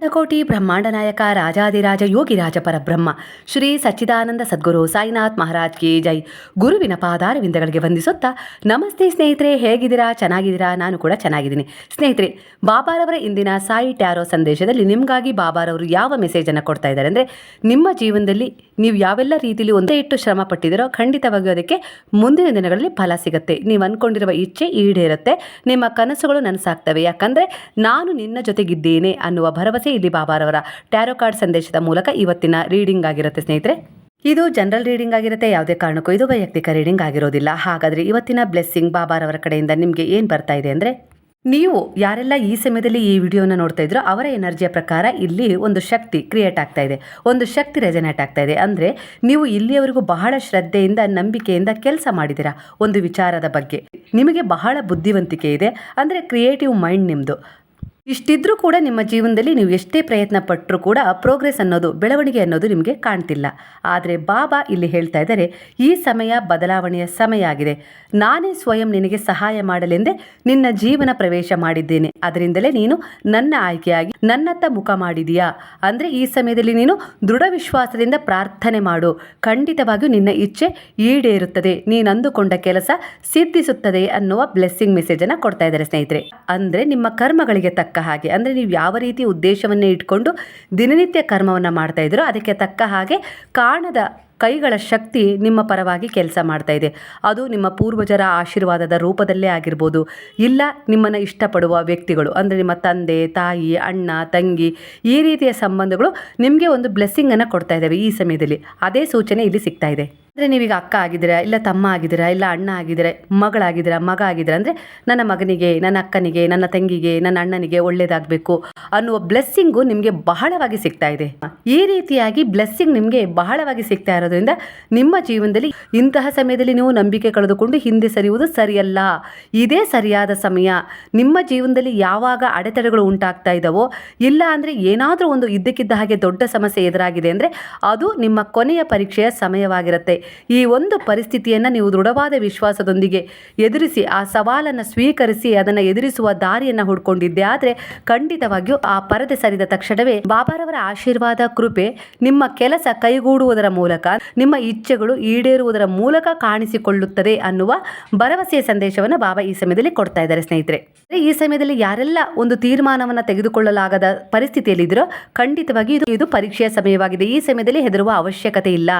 ಕೋಟಿ ಬ್ರಹ್ಮಾಂಡ ನಾಯಕ ರಾಜಾದಿರಾಜ ಯೋಗಿರಾಜ ಪರಬ್ರಹ್ಮ, ಶ್ರೀ ಸಚ್ಚಿದಾನಂದ ಸದ್ಗುರು ಸಾಯಿನಾಥ್ ಮಹಾರಾಜ್ ಕಿ ಜೈ. ಗುರುವಿನ ಪಾದಾರವಿಂದಗಳಿಗೆ ವಂದಿಸುತ್ತಾ, ನಮಸ್ತೆ ಸ್ನೇಹಿತರೆ, ಹೇಗಿದ್ದೀರಾ? ಚೆನ್ನಾಗಿದ್ದೀರಾ? ನಾನು ಕೂಡ ಚೆನ್ನಾಗಿದ್ದೀನಿ. ಸ್ನೇಹಿತರೆ ಬಾಬಾರವರ ಇಂದಿನ ಸಾಯಿ ಟ್ಯಾರೋ ಸಂದೇಶದಲ್ಲಿ ನಿಮಗಾಗಿ ಬಾಬಾರವರು ಯಾವ ಮೆಸೇಜನ್ನು ಕೊಡ್ತಾ ಇದ್ದಾರೆ ಅಂದರೆ, ನಿಮ್ಮ ಜೀವನದಲ್ಲಿ ನೀವು ಯಾವೆಲ್ಲ ರೀತಿಯಲ್ಲಿ ಒಂದೇ ಇಟ್ಟು ಶ್ರಮ ಪಟ್ಟಿದ್ದೀರೋ, ಖಂಡಿತವಾಗಿಯೂ ಅದಕ್ಕೆ ಮುಂದಿನ ದಿನಗಳಲ್ಲಿ ಫಲ ಸಿಗುತ್ತೆ. ನೀವು ಅಂದ್ಕೊಂಡಿರುವ ಇಚ್ಛೆ ಈಡೇರುತ್ತೆ. ನಿಮ್ಮ ಕನಸುಗಳು ನನಸಾಗ್ತವೆ. ಯಾಕಂದರೆ, ನಾನು ನಿನ್ನ ಜೊತೆಗಿದ್ದೇನೆ ಅನ್ನುವ ಭರವಸೆ ಇಲ್ಲಿ ಬಾಬಾರವರ ಟ್ಯಾರೋ ಕಾರ್ಡ್ ಸಂದೇಶದ ಮೂಲಕ ಇವತ್ತಿನ ರೀಡಿಂಗ್ ಆಗಿರುತ್ತೆ ಸ್ನೇಹಿತರೆ. ಇದು ಜನರಲ್ ರೀಡಿಂಗ್ ಆಗಿರುತ್ತೆ, ಯಾವುದೇ ಕಾರಣಕ್ಕೂ ಇದು ವೈಯಕ್ತಿಕ ರೀಡಿಂಗ್ ಆಗಿರೋದಿಲ್ಲ. ಹಾಗಾದರೆ ಇವತ್ತಿನ ಬ್ಲೆಸ್ಸಿಂಗ್ ಬಾಬಾರವರ ಕಡೆಯಿಂದ ನಿಮಗೆ ಏನು ಬರ್ತಾ ಇದೆ ಅಂದರೆ, ನೀವು ಯಾರೆಲ್ಲ ಈ ಸಮಯದಲ್ಲಿ ಈ ವಿಡಿಯೋನ ನೋಡ್ತಾ ಇದ್ರೋ ಅವರ ಎನರ್ಜಿಯ ಪ್ರಕಾರ ಇಲ್ಲಿ ಒಂದು ಶಕ್ತಿ ಕ್ರಿಯೇಟ್ ಆಗ್ತಾ ಇದೆ. ಒಂದು ಶಕ್ತಿ ರೆಜನೇಟ್ ಆಗ್ತಾ ಇದೆ. ಅಂದರೆ ನೀವು ಇಲ್ಲಿಯವರೆಗೂ ಬಹಳ ಶ್ರದ್ಧೆಯಿಂದ, ನಂಬಿಕೆಯಿಂದ ಕೆಲಸ ಮಾಡಿದ್ದೀರಾ? ಒಂದು ವಿಚಾರದ ಬಗ್ಗೆ. ನಿಮಗೆ ಬಹಳ ಬುದ್ಧಿವಂತಿಕೆ ಇದೆ. ಅಂದರೆ ಕ್ರಿಯೇಟಿವ್ ಮೈಂಡ್ ನಿಮ್ಮದು ಇಷ್ಟಿದ್ರೂ ಕೂಡ ನಿಮ್ಮ ಜೀವನದಲ್ಲಿ ನೀವು ಎಷ್ಟೇ ಪ್ರಯತ್ನ ಪಟ್ಟರೂ ಕೂಡ ಪ್ರೋಗ್ರೆಸ್ ಅನ್ನೋದು, ಬೆಳವಣಿಗೆ ಅನ್ನೋದು ನಿಮಗೆ ಕಾಣ್ತಿಲ್ಲ. ಆದರೆ ಬಾಬಾ ಇಲ್ಲಿ ಹೇಳ್ತಾ ಇದ್ದಾರೆ, ಈ ಸಮಯ ಬದಲಾವಣೆಯ ಸಮಯ ಆಗಿದೆ. ನಾನೇ ಸ್ವಯಂ ನಿನಗೆ ಸಹಾಯ ಮಾಡಲೆಂದೇ ನಿನ್ನ ಜೀವನ ಪ್ರವೇಶ ಮಾಡಿದ್ದೇನೆ. ಅದರಿಂದಲೇ ನೀನು ನನ್ನ ಆಯ್ಕೆಯಾಗಿ, ನನ್ನತ್ತ ಮುಖ ಮಾಡಿದೀಯಾ? ಅಂದರೆ ಈ ಸಮಯದಲ್ಲಿ ನೀನು ದೃಢ ವಿಶ್ವಾಸದಿಂದ ಪ್ರಾರ್ಥನೆ ಮಾಡು. ಖಂಡಿತವಾಗಿಯೂ ನಿನ್ನ ಇಚ್ಛೆ ಈಡೇರುತ್ತದೆ. ನೀನು ಅಂದುಕೊಂಡ ಕೆಲಸ ಸಿದ್ಧಿಸುತ್ತದೆ ಅನ್ನುವ ಬ್ಲೆಸ್ಸಿಂಗ್ ಮೆಸೇಜನ್ನು ಕೊಡ್ತಾ ಇದ್ದಾರೆ ಸ್ನೇಹಿತರೆ. ಅಂದರೆ ನಿಮ್ಮ ಕರ್ಮಗಳಿಗೆ ತಕ್ಕ ಹಾಗೆ. ಅಂದರೆ ನೀವು ಯಾವ ರೀತಿ ಉದ್ದೇಶವನ್ನೇ ಇಟ್ಕೊಂಡು ದಿನನಿತ್ಯ ಕರ್ಮವನ್ನು ಮಾಡ್ತಾ ಇದ್ದೀರೋ ಅದಕ್ಕೆ ತಕ್ಕ ಹಾಗೆ ಕಾಣದ ಕೈಗಳ ಶಕ್ತಿ ನಿಮ್ಮ ಪರವಾಗಿ ಕೆಲಸ ಮಾಡ್ತಾ ಇದೆ. ಅದು ನಿಮ್ಮ ಪೂರ್ವಜರ ಆಶೀರ್ವಾದದ ರೂಪದಲ್ಲೇ ಆಗಿರ್ಬೋದು. ಇಲ್ಲ ನಿಮ್ಮನ್ನು ಇಷ್ಟಪಡುವ ವ್ಯಕ್ತಿಗಳು, ಅಂದರೆ ನಿಮ್ಮ ತಂದೆ, ತಾಯಿ, ಅಣ್ಣ, ತಂಗಿ, ಈ ರೀತಿಯ ಸಂಬಂಧಗಳು ನಿಮಗೆ ಒಂದು ಬ್ಲೆಸ್ಸಿಂಗನ್ನು ಕೊಡ್ತಾ ಇದ್ದಾವೆ ಈ ಸಮಯದಲ್ಲಿ. ಅದೇ ಸೂಚನೆ ಇಲ್ಲಿ ಸಿಗ್ತಾ ಇದೆ. ಅಂದರೆ ನೀವೀಗ ಅಕ್ಕ ಆಗಿದ್ದೀರಾ, ಇಲ್ಲ ತಮ್ಮ ಆಗಿದ್ದೀರಾ, ಇಲ್ಲ ಅಣ್ಣ ಆಗಿದ್ದೀರಾ, ಮಗಳಾಗಿದ್ದೀರಾ, ಮಗ ಆಗಿದ್ದೀರಾ, ಅಂದರೆ ನನ್ನ ಮಗನಿಗೆ, ನನ್ನ ಅಕ್ಕನಿಗೆ, ನನ್ನ ತಂಗಿಗೆ, ನನ್ನ ಅಣ್ಣನಿಗೆ ಒಳ್ಳೇದಾಗಬೇಕು ಅನ್ನುವ ಬ್ಲೆಸ್ಸಿಂಗು ನಿಮಗೆ ಬಹಳವಾಗಿ ಸಿಗ್ತಾ ಇದೆ. ಈ ರೀತಿಯಾಗಿ ಬ್ಲೆಸ್ಸಿಂಗ್ ನಿಮಗೆ ಬಹಳವಾಗಿ ಸಿಗ್ತಾ ಇರೋದ್ರಿಂದ ನಿಮ್ಮ ಜೀವನದಲ್ಲಿ ಇಂತಹ ಸಮಯದಲ್ಲಿ ನೀವು ನಂಬಿಕೆ ಕಳೆದುಕೊಂಡು ಹಿಂದೆ ಸರಿಯುವುದು ಸರಿಯಲ್ಲ. ಇದೇ ಸರಿಯಾದ ಸಮಯ. ನಿಮ್ಮ ಜೀವನದಲ್ಲಿ ಯಾವಾಗ ಅಡೆತಡೆಗಳು ಉಂಟಾಗ್ತಾ ಇದ್ದಾವೋ ಇಲ್ಲ ಅಂದರೆ ಏನಾದರೂ ಒಂದು ಇದ್ದಕ್ಕಿದ್ದ ಹಾಗೆ ದೊಡ್ಡ ಸಮಸ್ಯೆ ಎದುರಾಗಿದೆ ಅಂದರೆ ಅದು ನಿಮ್ಮ ಕೊನೆಯ ಪರೀಕ್ಷೆಯ ಸಮಯವಾಗಿರುತ್ತೆ. ಈ ಒಂದು ಪರಿಸ್ಥಿತಿಯನ್ನು ನೀವು ದೃಢವಾದ ವಿಶ್ವಾಸದೊಂದಿಗೆ ಎದುರಿಸಿ, ಆ ಸವಾಲನ್ನು ಸ್ವೀಕರಿಸಿ, ಅದನ್ನು ಎದುರಿಸುವ ದಾರಿಯನ್ನು ಹುಡ್ಕೊಂಡಿದ್ದೆ. ಆದರೆ ಖಂಡಿತವಾಗಿಯೂ ಆ ಪರದೆ ಸರಿದ ತಕ್ಷಣವೇ ಬಾಬಾರವರ ಆಶೀರ್ವಾದ, ಕೃಪೆ ನಿಮ್ಮ ಕೆಲಸ ಕೈಗೂಡುವುದರ ಮೂಲಕ, ನಿಮ್ಮ ಇಚ್ಛೆಗಳು ಈಡೇರುವುದರ ಮೂಲಕ ಕಾಣಿಸಿಕೊಳ್ಳುತ್ತದೆ ಅನ್ನುವ ಭರವಸೆಯ ಸಂದೇಶವನ್ನು ಬಾಬಾ ಈ ಸಮಯದಲ್ಲಿ ಕೊಡ್ತಾ ಇದ್ದಾರೆ ಸ್ನೇಹಿತರೆ. ಈ ಸಮಯದಲ್ಲಿ ಯಾರೆಲ್ಲ ಒಂದು ತೀರ್ಮಾನವನ್ನು ತೆಗೆದುಕೊಳ್ಳಲಾಗದ ಪರಿಸ್ಥಿತಿಯಲ್ಲಿದ್ದರೂ ಖಂಡಿತವಾಗಿ ಇದು ಇದು ಪರೀಕ್ಷೆಯ ಸಮಯವಾಗಿದೆ. ಈ ಸಮಯದಲ್ಲಿ ಹೆದರುವ ಅವಶ್ಯಕತೆ ಇಲ್ಲ.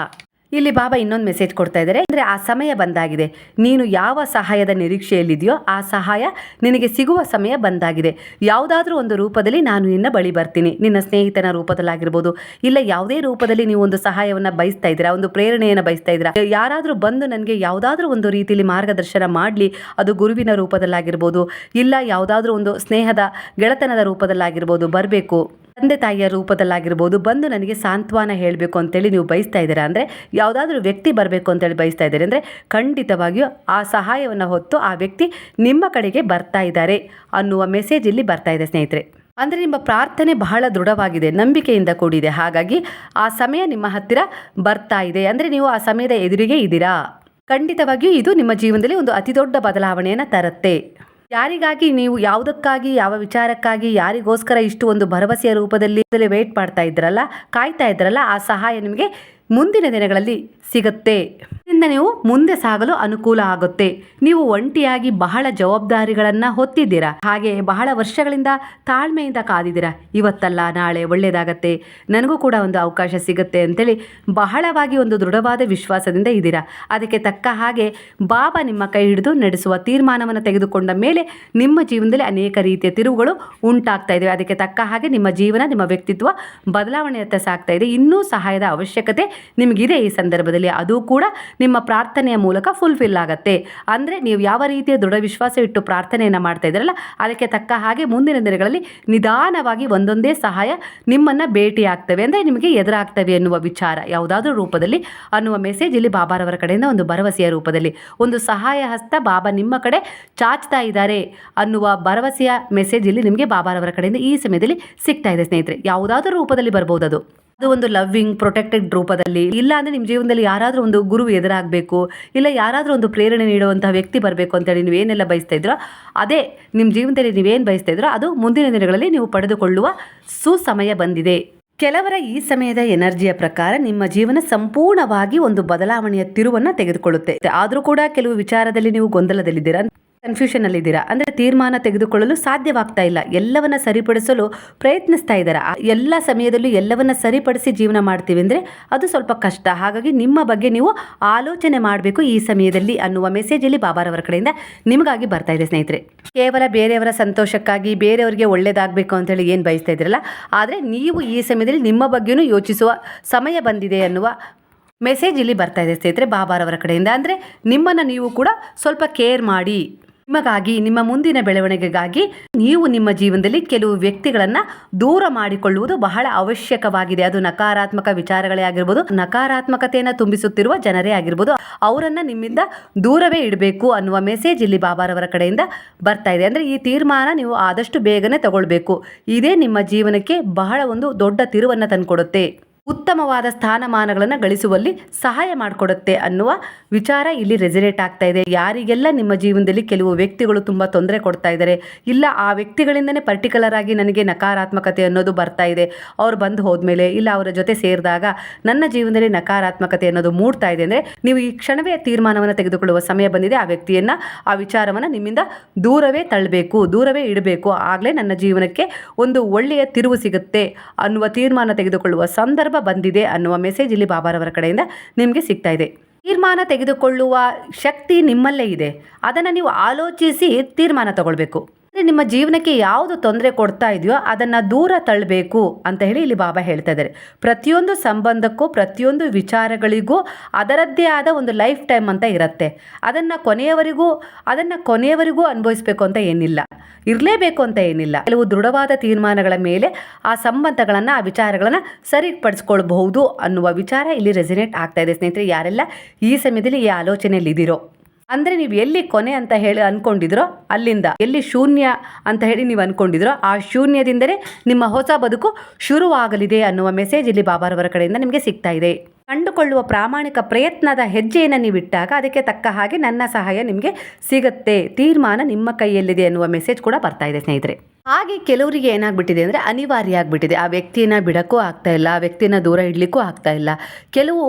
ಇಲ್ಲಿ ಬಾಬಾ ಇನ್ನೊಂದು ಮೆಸೇಜ್ ಕೊಡ್ತಾ ಇದ್ದಾರೆ. ಅಂದರೆ ಆ ಸಮಯ ಬಂದಾಗಿದೆ. ನೀನು ಯಾವ ಸಹಾಯದ ನಿರೀಕ್ಷೆಯಲ್ಲಿದೆಯೋ ಆ ಸಹಾಯ ನಿನಗೆ ಸಿಗುವ ಸಮಯ ಬಂದಾಗಿದೆ. ಯಾವುದಾದ್ರೂ ಒಂದು ರೂಪದಲ್ಲಿ ನಾನು ನಿನ್ನ ಬಳಿ ಬರ್ತೀನಿ. ನಿನ್ನ ಸ್ನೇಹಿತನ ರೂಪದಲ್ಲಾಗಿರ್ಬೋದು, ಇಲ್ಲ ಯಾವುದೇ ರೂಪದಲ್ಲಿ ನೀವು ಒಂದು ಸಹಾಯವನ್ನು ಬಯಸ್ತಾ ಇದ್ದೀರಾ, ಒಂದು ಪ್ರೇರಣೆಯನ್ನು ಬಯಸ್ತಾ ಇದ್ದೀರಾ, ಯಾರಾದರೂ ಬಂದು ನನಗೆ ಯಾವುದಾದ್ರೂ ಒಂದು ರೀತಿಯಲ್ಲಿ ಮಾರ್ಗದರ್ಶನ ಮಾಡಲಿ, ಅದು ಗುರುವಿನ ರೂಪದಲ್ಲಾಗಿರ್ಬೋದು, ಇಲ್ಲ ಯಾವುದಾದ್ರೂ ಒಂದು ಸ್ನೇಹದ ಗೆಳೆತನದ ರೂಪದಲ್ಲಾಗಿರ್ಬೋದು, ಬರಬೇಕು. ತಂದೆ ತಾಯಿಯ ರೂಪದಲ್ಲಾಗಿರ್ಬೋದು, ಬಂದು ನನಗೆ ಸಾಂತ್ವನ ಹೇಳಬೇಕು ಅಂತೇಳಿ ನೀವು ಬಯಸ್ತಾ ಇದ್ದೀರಾ ಅಂದರೆ, ಯಾವುದಾದ್ರೂ ವ್ಯಕ್ತಿ ಬರಬೇಕು ಅಂತೇಳಿ ಬಯಸ್ತಾ ಇದ್ದಾರೆ ಅಂದರೆ, ಖಂಡಿತವಾಗಿಯೂ ಆ ಸಹಾಯವನ್ನು ಹೊತ್ತು ಆ ವ್ಯಕ್ತಿ ನಿಮ್ಮ ಕಡೆಗೆ ಬರ್ತಾ ಇದ್ದಾರೆ ಅನ್ನುವ ಮೆಸೇಜ್ ಇಲ್ಲಿ ಬರ್ತಾ ಇದೆ ಸ್ನೇಹಿತರೆ. ಅಂದರೆ ನಿಮ್ಮ ಪ್ರಾರ್ಥನೆ ಬಹಳ ದೃಢವಾಗಿದೆ, ನಂಬಿಕೆಯಿಂದ ಕೂಡಿದೆ. ಹಾಗಾಗಿ ಆ ಸಮಯ ನಿಮ್ಮ ಹತ್ತಿರ ಬರ್ತಾ ಇದೆ. ಅಂದರೆ ನೀವು ಆ ಸಮಯದ ಎದುರಿಗೆ ಇದ್ದೀರಾ? ಖಂಡಿತವಾಗಿಯೂ ಇದು ನಿಮ್ಮ ಜೀವನದಲ್ಲಿ ಒಂದು ಅತಿದೊಡ್ಡ ಬದಲಾವಣೆಯನ್ನು ತರುತ್ತೆ. ಯಾರಿಗಾಗಿ ನೀವು ಯಾವುದಕ್ಕಾಗಿ, ಯಾವ ವಿಚಾರಕ್ಕಾಗಿ, ಯಾರಿಗೋಸ್ಕರ ಇಷ್ಟು ಒಂದು ಭರವಸೆಯ ರೂಪದಲ್ಲಿ ವೇಟ್ ಮಾಡ್ತಾ ಇದ್ರಲ್ಲ ಕಾಯ್ತಾ ಇದ್ರಲ್ಲ ಆ ಸಹಾಯ ನಿಮಗೆ ಮುಂದಿನ ದಿನಗಳಲ್ಲಿ ಸಿಗುತ್ತೆ. ಇದರಿಂದ ನೀವು ಮುಂದೆ ಸಾಗಲು ಅನುಕೂಲ ಆಗುತ್ತೆ. ನೀವು ಒಂಟಿಯಾಗಿ ಬಹಳ ಜವಾಬ್ದಾರಿಗಳನ್ನು ಹೊತ್ತಿದ್ದೀರಾ. ಹಾಗೆ ಬಹಳ ವರ್ಷಗಳಿಂದ ತಾಳ್ಮೆಯಿಂದ ಕಾದಿದ್ದೀರಾ. ಇವತ್ತಲ್ಲ, ನಾಳೆ ಒಳ್ಳೇದಾಗತ್ತೆ. ನನಗೂ ಕೂಡ ಒಂದು ಅವಕಾಶ ಸಿಗುತ್ತೆ ಅಂತೇಳಿ ಬಹಳವಾಗಿ ಒಂದು ದೃಢವಾದ ವಿಶ್ವಾಸದಿಂದ ಇದ್ದೀರಾ. ಅದಕ್ಕೆ ತಕ್ಕ ಹಾಗೆ ಬಾಬಾ ನಿಮ್ಮ ಕೈ ಹಿಡಿದು ನಡೆಸುವ ತೀರ್ಮಾನವನ್ನು ತೆಗೆದುಕೊಂಡ ಮೇಲೆ ನಿಮ್ಮ ಜೀವನದಲ್ಲಿ ಅನೇಕ ರೀತಿಯ ತಿರುವುಗಳು ಉಂಟಾಗ್ತಾ ಇವೆ ಅದಕ್ಕೆ ತಕ್ಕ ಹಾಗೆ ನಿಮ್ಮ ಜೀವನ, ನಿಮ್ಮ ವ್ಯಕ್ತಿತ್ವ ಬದಲಾವಣೆಯತ್ತ ಸಾಗ್ತಾ ಇದೆ. ಇನ್ನೂ ಸಹಾಯದ ಅವಶ್ಯಕತೆ ನಿಮಗಿದೆ ಈ ಸಂದರ್ಭದಲ್ಲಿ. ಅದು ಕೂಡ ನಿಮ್ಮ ಪ್ರಾರ್ಥನೆಯ ಮೂಲಕ ಫುಲ್ಫಿಲ್ ಆಗುತ್ತೆ. ಅಂದರೆ ನೀವು ಯಾವ ರೀತಿಯ ದೃಢ ವಿಶ್ವಾಸ ಇಟ್ಟು ಪ್ರಾರ್ಥನೆಯನ್ನು ಮಾಡ್ತಾ ಇದ್ದೀರಲ್ಲ ಅದಕ್ಕೆ ತಕ್ಕ ಹಾಗೆ ಮುಂದಿನ ದಿನಗಳಲ್ಲಿ ನಿಧಾನವಾಗಿ ಒಂದೊಂದೇ ಸಹಾಯ ನಿಮ್ಮನ್ನು ಭೇಟಿ ಆಗ್ತವೆ. ಅಂದರೆ ನಿಮಗೆ ಎದುರಾಗ್ತವೆ ಅನ್ನುವ ವಿಚಾರ ಯಾವುದಾದ್ರೂ ರೂಪದಲ್ಲಿ ಅನ್ನುವ ಮೆಸೇಜ್ ಇಲ್ಲಿ ಬಾಬಾರವರ ಕಡೆಯಿಂದ ಒಂದು ಭರವಸೆಯ ರೂಪದಲ್ಲಿ. ಒಂದು ಸಹಾಯ ಹಸ್ತ ಬಾಬಾ ನಿಮ್ಮ ಕಡೆ ಚಾಚ್ತಾ ಇದ್ದಾರೆ ಅನ್ನುವ ಭರವಸೆಯ ಮೆಸೇಜ್ ಇಲ್ಲಿ ನಿಮಗೆ ಬಾಬಾರವರ ಕಡೆಯಿಂದ ಈ ಸಮಯದಲ್ಲಿ ಸಿಗ್ತಾ ಇದೆ ಸ್ನೇಹಿತರೆ. ಯಾವುದಾದ್ರೂ ರೂಪದಲ್ಲಿ ಬರ್ಬೋದು ಅದು ಅದು ಒಂದು ಲವ್ವಿಂಗ್ ಪ್ರೊಟೆಕ್ಟೆಡ್ ರೂಪದಲ್ಲಿ. ಇಲ್ಲ ಅಂದ್ರೆ ನಿಮ್ಮ ಜೀವನದಲ್ಲಿ ಯಾರಾದರೂ ಒಂದು ಗುರು ಎದುರಾಗಬೇಕು, ಇಲ್ಲ ಯಾರಾದರೂ ಒಂದು ಪ್ರೇರಣೆ ನೀಡುವಂತಹ ವ್ಯಕ್ತಿ ಬರಬೇಕು ಅಂತೇಳಿ ನೀವು ಏನೆಲ್ಲ ಬಯಸ್ತಾ ಇದ್ರೋ, ಅದೇ ನಿಮ್ಮ ಜೀವನದಲ್ಲಿ ನೀವೇನು ಬಯಸ್ತಾ ಇದ್ರೋ, ಅದು ಮುಂದಿನ ದಿನಗಳಲ್ಲಿ ನೀವು ಪಡೆದುಕೊಳ್ಳುವ ಸುಸಮಯ ಬಂದಿದೆ. ಕೆಲವರ ಈ ಸಮಯದ ಎನರ್ಜಿಯ ಪ್ರಕಾರ ನಿಮ್ಮ ಜೀವನ ಸಂಪೂರ್ಣವಾಗಿ ಒಂದು ಬದಲಾವಣೆಯ ತಿರುವನ್ನು ತೆಗೆದುಕೊಳ್ಳುತ್ತೆ. ಆದರೂ ಕೂಡ ಕೆಲವು ವಿಚಾರದಲ್ಲಿ ನೀವು ಗೊಂದಲದಲ್ಲಿದ್ದೀರಾ? ಕನ್ಫ್ಯೂಷನ್ ಅಲ್ಲಿದ್ದೀರಾ? ಅಂದ್ರೆ ತೀರ್ಮಾನ ತೆಗೆದುಕೊಳ್ಳಲು ಸಾಧ್ಯವಾಗ್ತಾ ಇಲ್ಲ. ಎಲ್ಲವನ್ನ ಸರಿಪಡಿಸಲು ಪ್ರಯತ್ನಿಸ್ತಾ ಇದ್ದೀರಾ? ಎಲ್ಲ ಸಮಯದಲ್ಲೂ ಎಲ್ಲವನ್ನ ಸರಿಪಡಿಸಿ ಜೀವನ ಮಾಡ್ತೀವಿ ಅಂದ್ರೆ ಅದು ಸ್ವಲ್ಪ ಕಷ್ಟ. ಹಾಗಾಗಿ ನಿಮ್ಮ ಬಗ್ಗೆ ನೀವು ಆಲೋಚನೆ ಮಾಡಬೇಕು ಈ ಸಮಯದಲ್ಲಿ ಅನ್ನುವ ಮೆಸೇಜ್ ಇಲ್ಲಿ ಬಾಬಾರವರ ಕಡೆಯಿಂದ ನಿಮಗಾಗಿ ಬರ್ತಾ ಇದೆ ಸ್ನೇಹಿತರೆ. ಕೇವಲ ಬೇರೆಯವರ ಸಂತೋಷಕ್ಕಾಗಿ ಬೇರೆಯವರಿಗೆ ಒಳ್ಳೇದಾಗಬೇಕು ಅಂತೇಳಿ ಏನು ಬಯಸ್ತಾ ಇದ್ರಲ್ಲ ಆದರೆ ನೀವು ಈ ಸಮಯದಲ್ಲಿ ನಿಮ್ಮ ಬಗ್ಗೆನೂ ಯೋಚಿಸುವ ಸಮಯ ಬಂದಿದೆ ಅನ್ನುವ ಮೆಸೇಜ್ ಇಲ್ಲಿ ಬರ್ತಾ ಇದೆ ಸ್ನೇಹಿತರೆ ಬಾಬಾರವರ ಕಡೆಯಿಂದ. ಅಂದರೆ ನಿಮ್ಮನ್ನು ನೀವು ಕೂಡ ಸ್ವಲ್ಪ ಕೇರ್ ಮಾಡಿ. ನಿಮಗಾಗಿ, ನಿಮ್ಮ ಮುಂದಿನ ಬೆಳವಣಿಗೆಗಾಗಿ ನೀವು ನಿಮ್ಮ ಜೀವನದಲ್ಲಿ ಕೆಲವು ವ್ಯಕ್ತಿಗಳನ್ನು ದೂರ ಮಾಡಿಕೊಳ್ಳುವುದು ಬಹಳ ಅವಶ್ಯಕವಾಗಿದೆ. ಅದು ನಕಾರಾತ್ಮಕ ವಿಚಾರಗಳೇ ಆಗಿರ್ಬೋದು, ನಕಾರಾತ್ಮಕತೆಯನ್ನು ತುಂಬಿಸುತ್ತಿರುವ ಜನರೇ ಆಗಿರ್ಬೋದು. ಅವರನ್ನು ನಿಮ್ಮಿಂದ ದೂರವೇ ಇಡಬೇಕು ಅನ್ನುವ ಮೆಸೇಜ್ ಇಲ್ಲಿ ಬಾಬಾರವರ ಕಡೆಯಿಂದ ಬರ್ತಾ ಇದೆ. ಅಂದರೆ ಈ ತೀರ್ಮಾನ ನೀವು ಆದಷ್ಟು ಬೇಗನೆ ತಗೊಳ್ಬೇಕು. ಇದೇ ನಿಮ್ಮ ಜೀವನಕ್ಕೆ ಬಹಳ ಒಂದು ದೊಡ್ಡ ತಿರುವನ್ನು ತಂದುಕೊಡುತ್ತೆ. ಉತ್ತಮವಾದ ಸ್ಥಾನಮಾನಗಳನ್ನು ಗಳಿಸುವಲ್ಲಿ ಸಹಾಯ ಮಾಡಿಕೊಡುತ್ತೆ ಅನ್ನುವ ವಿಚಾರ ಇಲ್ಲಿ ರೆಸಿನೇಟ್ ಆಗ್ತಾ ಇದೆ. ಯಾರಿಗೆಲ್ಲ ನಿಮ್ಮ ಜೀವನದಲ್ಲಿ ಕೆಲವು ವ್ಯಕ್ತಿಗಳು ತುಂಬ ತೊಂದರೆ ಕೊಡ್ತಾ ಇದ್ದಾರೆ, ಇಲ್ಲ ಆ ವ್ಯಕ್ತಿಗಳಿಂದನೇ ಪರ್ಟಿಕ್ಯುಲರ್ ಆಗಿ ನನಗೆ ನಕಾರಾತ್ಮಕತೆ ಅನ್ನೋದು ಬರ್ತಾ ಇದೆ, ಅವ್ರು ಬಂದು ಹೋದ್ಮೇಲೆ ಇಲ್ಲ ಅವರ ಜೊತೆ ಸೇರಿದಾಗ ನನ್ನ ಜೀವನದಲ್ಲಿ ನಕಾರಾತ್ಮಕತೆ ಅನ್ನೋದು ಮೂಡ್ತಾ ಇದೆ ಅಂದರೆ ನೀವು ಈ ಕ್ಷಣವೇ ತೀರ್ಮಾನವನ್ನು ತೆಗೆದುಕೊಳ್ಳುವ ಸಮಯ ಬಂದಿದೆ, ಆ ವ್ಯಕ್ತಿಯನ್ನು ಆ ವಿಚಾರವನ್ನು ನಿಮ್ಮಿಂದ ದೂರವೇ ತಳ್ಳಬೇಕು ದೂರವೇ ಇಡಬೇಕು. ಆಗಲೇ ನನ್ನ ಜೀವನಕ್ಕೆ ಒಂದು ಒಳ್ಳೆಯ ತಿರುವು ಸಿಗುತ್ತೆ ಅನ್ನುವ ತೀರ್ಮಾನ ತೆಗೆದುಕೊಳ್ಳುವ ಸಂದರ್ಭ ಬಂದಿದೆ ಅನ್ನುವ ಮೆಸೇಜ್ ಇಲ್ಲಿ ಬಾಬಾರವರ ಕಡೆಯಿಂದ ನಿಮಗೆ ಸಿಗ್ತಾ ಇದೆ. ತೀರ್ಮಾನ ತೆಗೆದುಕೊಳ್ಳುವ ಶಕ್ತಿ ನಿಮ್ಮಲ್ಲೇ ಇದೆ. ಅದನ್ನು ನೀವು ಆಲೋಚಿಸಿ ತೀರ್ಮಾನ ತಗೊಳ್ಬೇಕು. ನಿಮ್ಮ ಜೀವನಕ್ಕೆ ಯಾವುದು ತೊಂದರೆ ಕೊಡ್ತಾ ಇದೆಯೋ ಅದನ್ನು ದೂರ ತಳ್ಳಬೇಕು ಅಂತ ಹೇಳಿ ಇಲ್ಲಿ ಬಾಬಾ ಹೇಳ್ತಾ ಇದ್ದಾರೆ. ಪ್ರತಿಯೊಂದು ಸಂಬಂಧಕ್ಕೂ, ಪ್ರತಿಯೊಂದು ವಿಚಾರಗಳಿಗೂ ಅದರದ್ದೇ ಆದ ಒಂದು ಲೈಫ್ ಟೈಮ್ ಅಂತ ಇರುತ್ತೆ. ಅದನ್ನು ಕೊನೆಯವರೆಗೂ ಅದನ್ನು ಕೊನೆಯವರೆಗೂ ಅನುಭವಿಸಬೇಕು ಅಂತ ಏನಿಲ್ಲ. ಇರಲೇಬೇಕು ಅಂತ ಏನಿಲ್ಲ. ಕೆಲವು ದೃಢವಾದ ತೀರ್ಮಾನಗಳ ಮೇಲೆ ಆ ಸಂಬಂಧಗಳನ್ನು, ಆ ವಿಚಾರಗಳನ್ನು ಸರಿಪಡಿಸ್ಕೊಳ್ಬಹುದು ಅನ್ನುವ ವಿಚಾರ ಇಲ್ಲಿ ರೆಸಿನೇಟ್ ಆಗ್ತಾ ಇದೆ. ಸ್ನೇಹಿತರೆ, ಯಾರೆಲ್ಲ ಈ ಸಮಯದಲ್ಲಿ ಈ ಆಲೋಚನೆಯಲ್ಲಿ ಇದ್ದೀರೋ ಅಂದರೆ ನೀವು ಎಲ್ಲಿ ಕೊನೆ ಅಂತ ಹೇಳಿ ಅಂದ್ಕೊಂಡಿದ್ರೋ ಅಲ್ಲಿಂದ, ಎಲ್ಲಿ ಶೂನ್ಯ ಅಂತ ಹೇಳಿ ನೀವು ಅಂದ್ಕೊಂಡಿದ್ರೋ ಆ ಶೂನ್ಯದಿಂದಲೇ ನಿಮ್ಮ ಹೊಸ ಬದುಕು ಶುರುವಾಗಲಿದೆ ಅನ್ನುವ ಮೆಸೇಜ್ ಇಲ್ಲಿ ಬಾಬಾರವರ ಕಡೆಯಿಂದ ನಿಮಗೆ ಸಿಗ್ತಾ ಇದೆ. ಕಂಡುಕೊಳ್ಳುವ ಪ್ರಾಮಾಣಿಕ ಪ್ರಯತ್ನದ ಹೆಜ್ಜೆಯನ್ನು ನೀವು ಇಟ್ಟಾಗ ಅದಕ್ಕೆ ತಕ್ಕ ಹಾಗೆ ನನ್ನ ಸಹಾಯ ನಿಮಗೆ ಸಿಗುತ್ತೆ, ತೀರ್ಮಾನ ನಿಮ್ಮ ಕೈಯಲ್ಲಿದೆ ಅನ್ನುವ ಮೆಸೇಜ್ ಕೂಡ ಬರ್ತಾ ಇದೆ ಸ್ನೇಹಿತರೆ. ಹಾಗೆ ಕೆಲವರಿಗೆ ಏನಾಗ್ಬಿಟ್ಟಿದೆ ಅಂದರೆ ಅನಿವಾರ್ಯ ಆಗಿಬಿಟ್ಟಿದೆ. ಆ ವ್ಯಕ್ತಿಯನ್ನು ಬಿಡಕ್ಕೂ ಆಗ್ತಾ ಇಲ್ಲ, ಆ ವ್ಯಕ್ತಿಯನ್ನು ದೂರ ಇಡಲಿಕ್ಕೂ ಆಗ್ತಾ ಇಲ್ಲ. ಕೆಲವು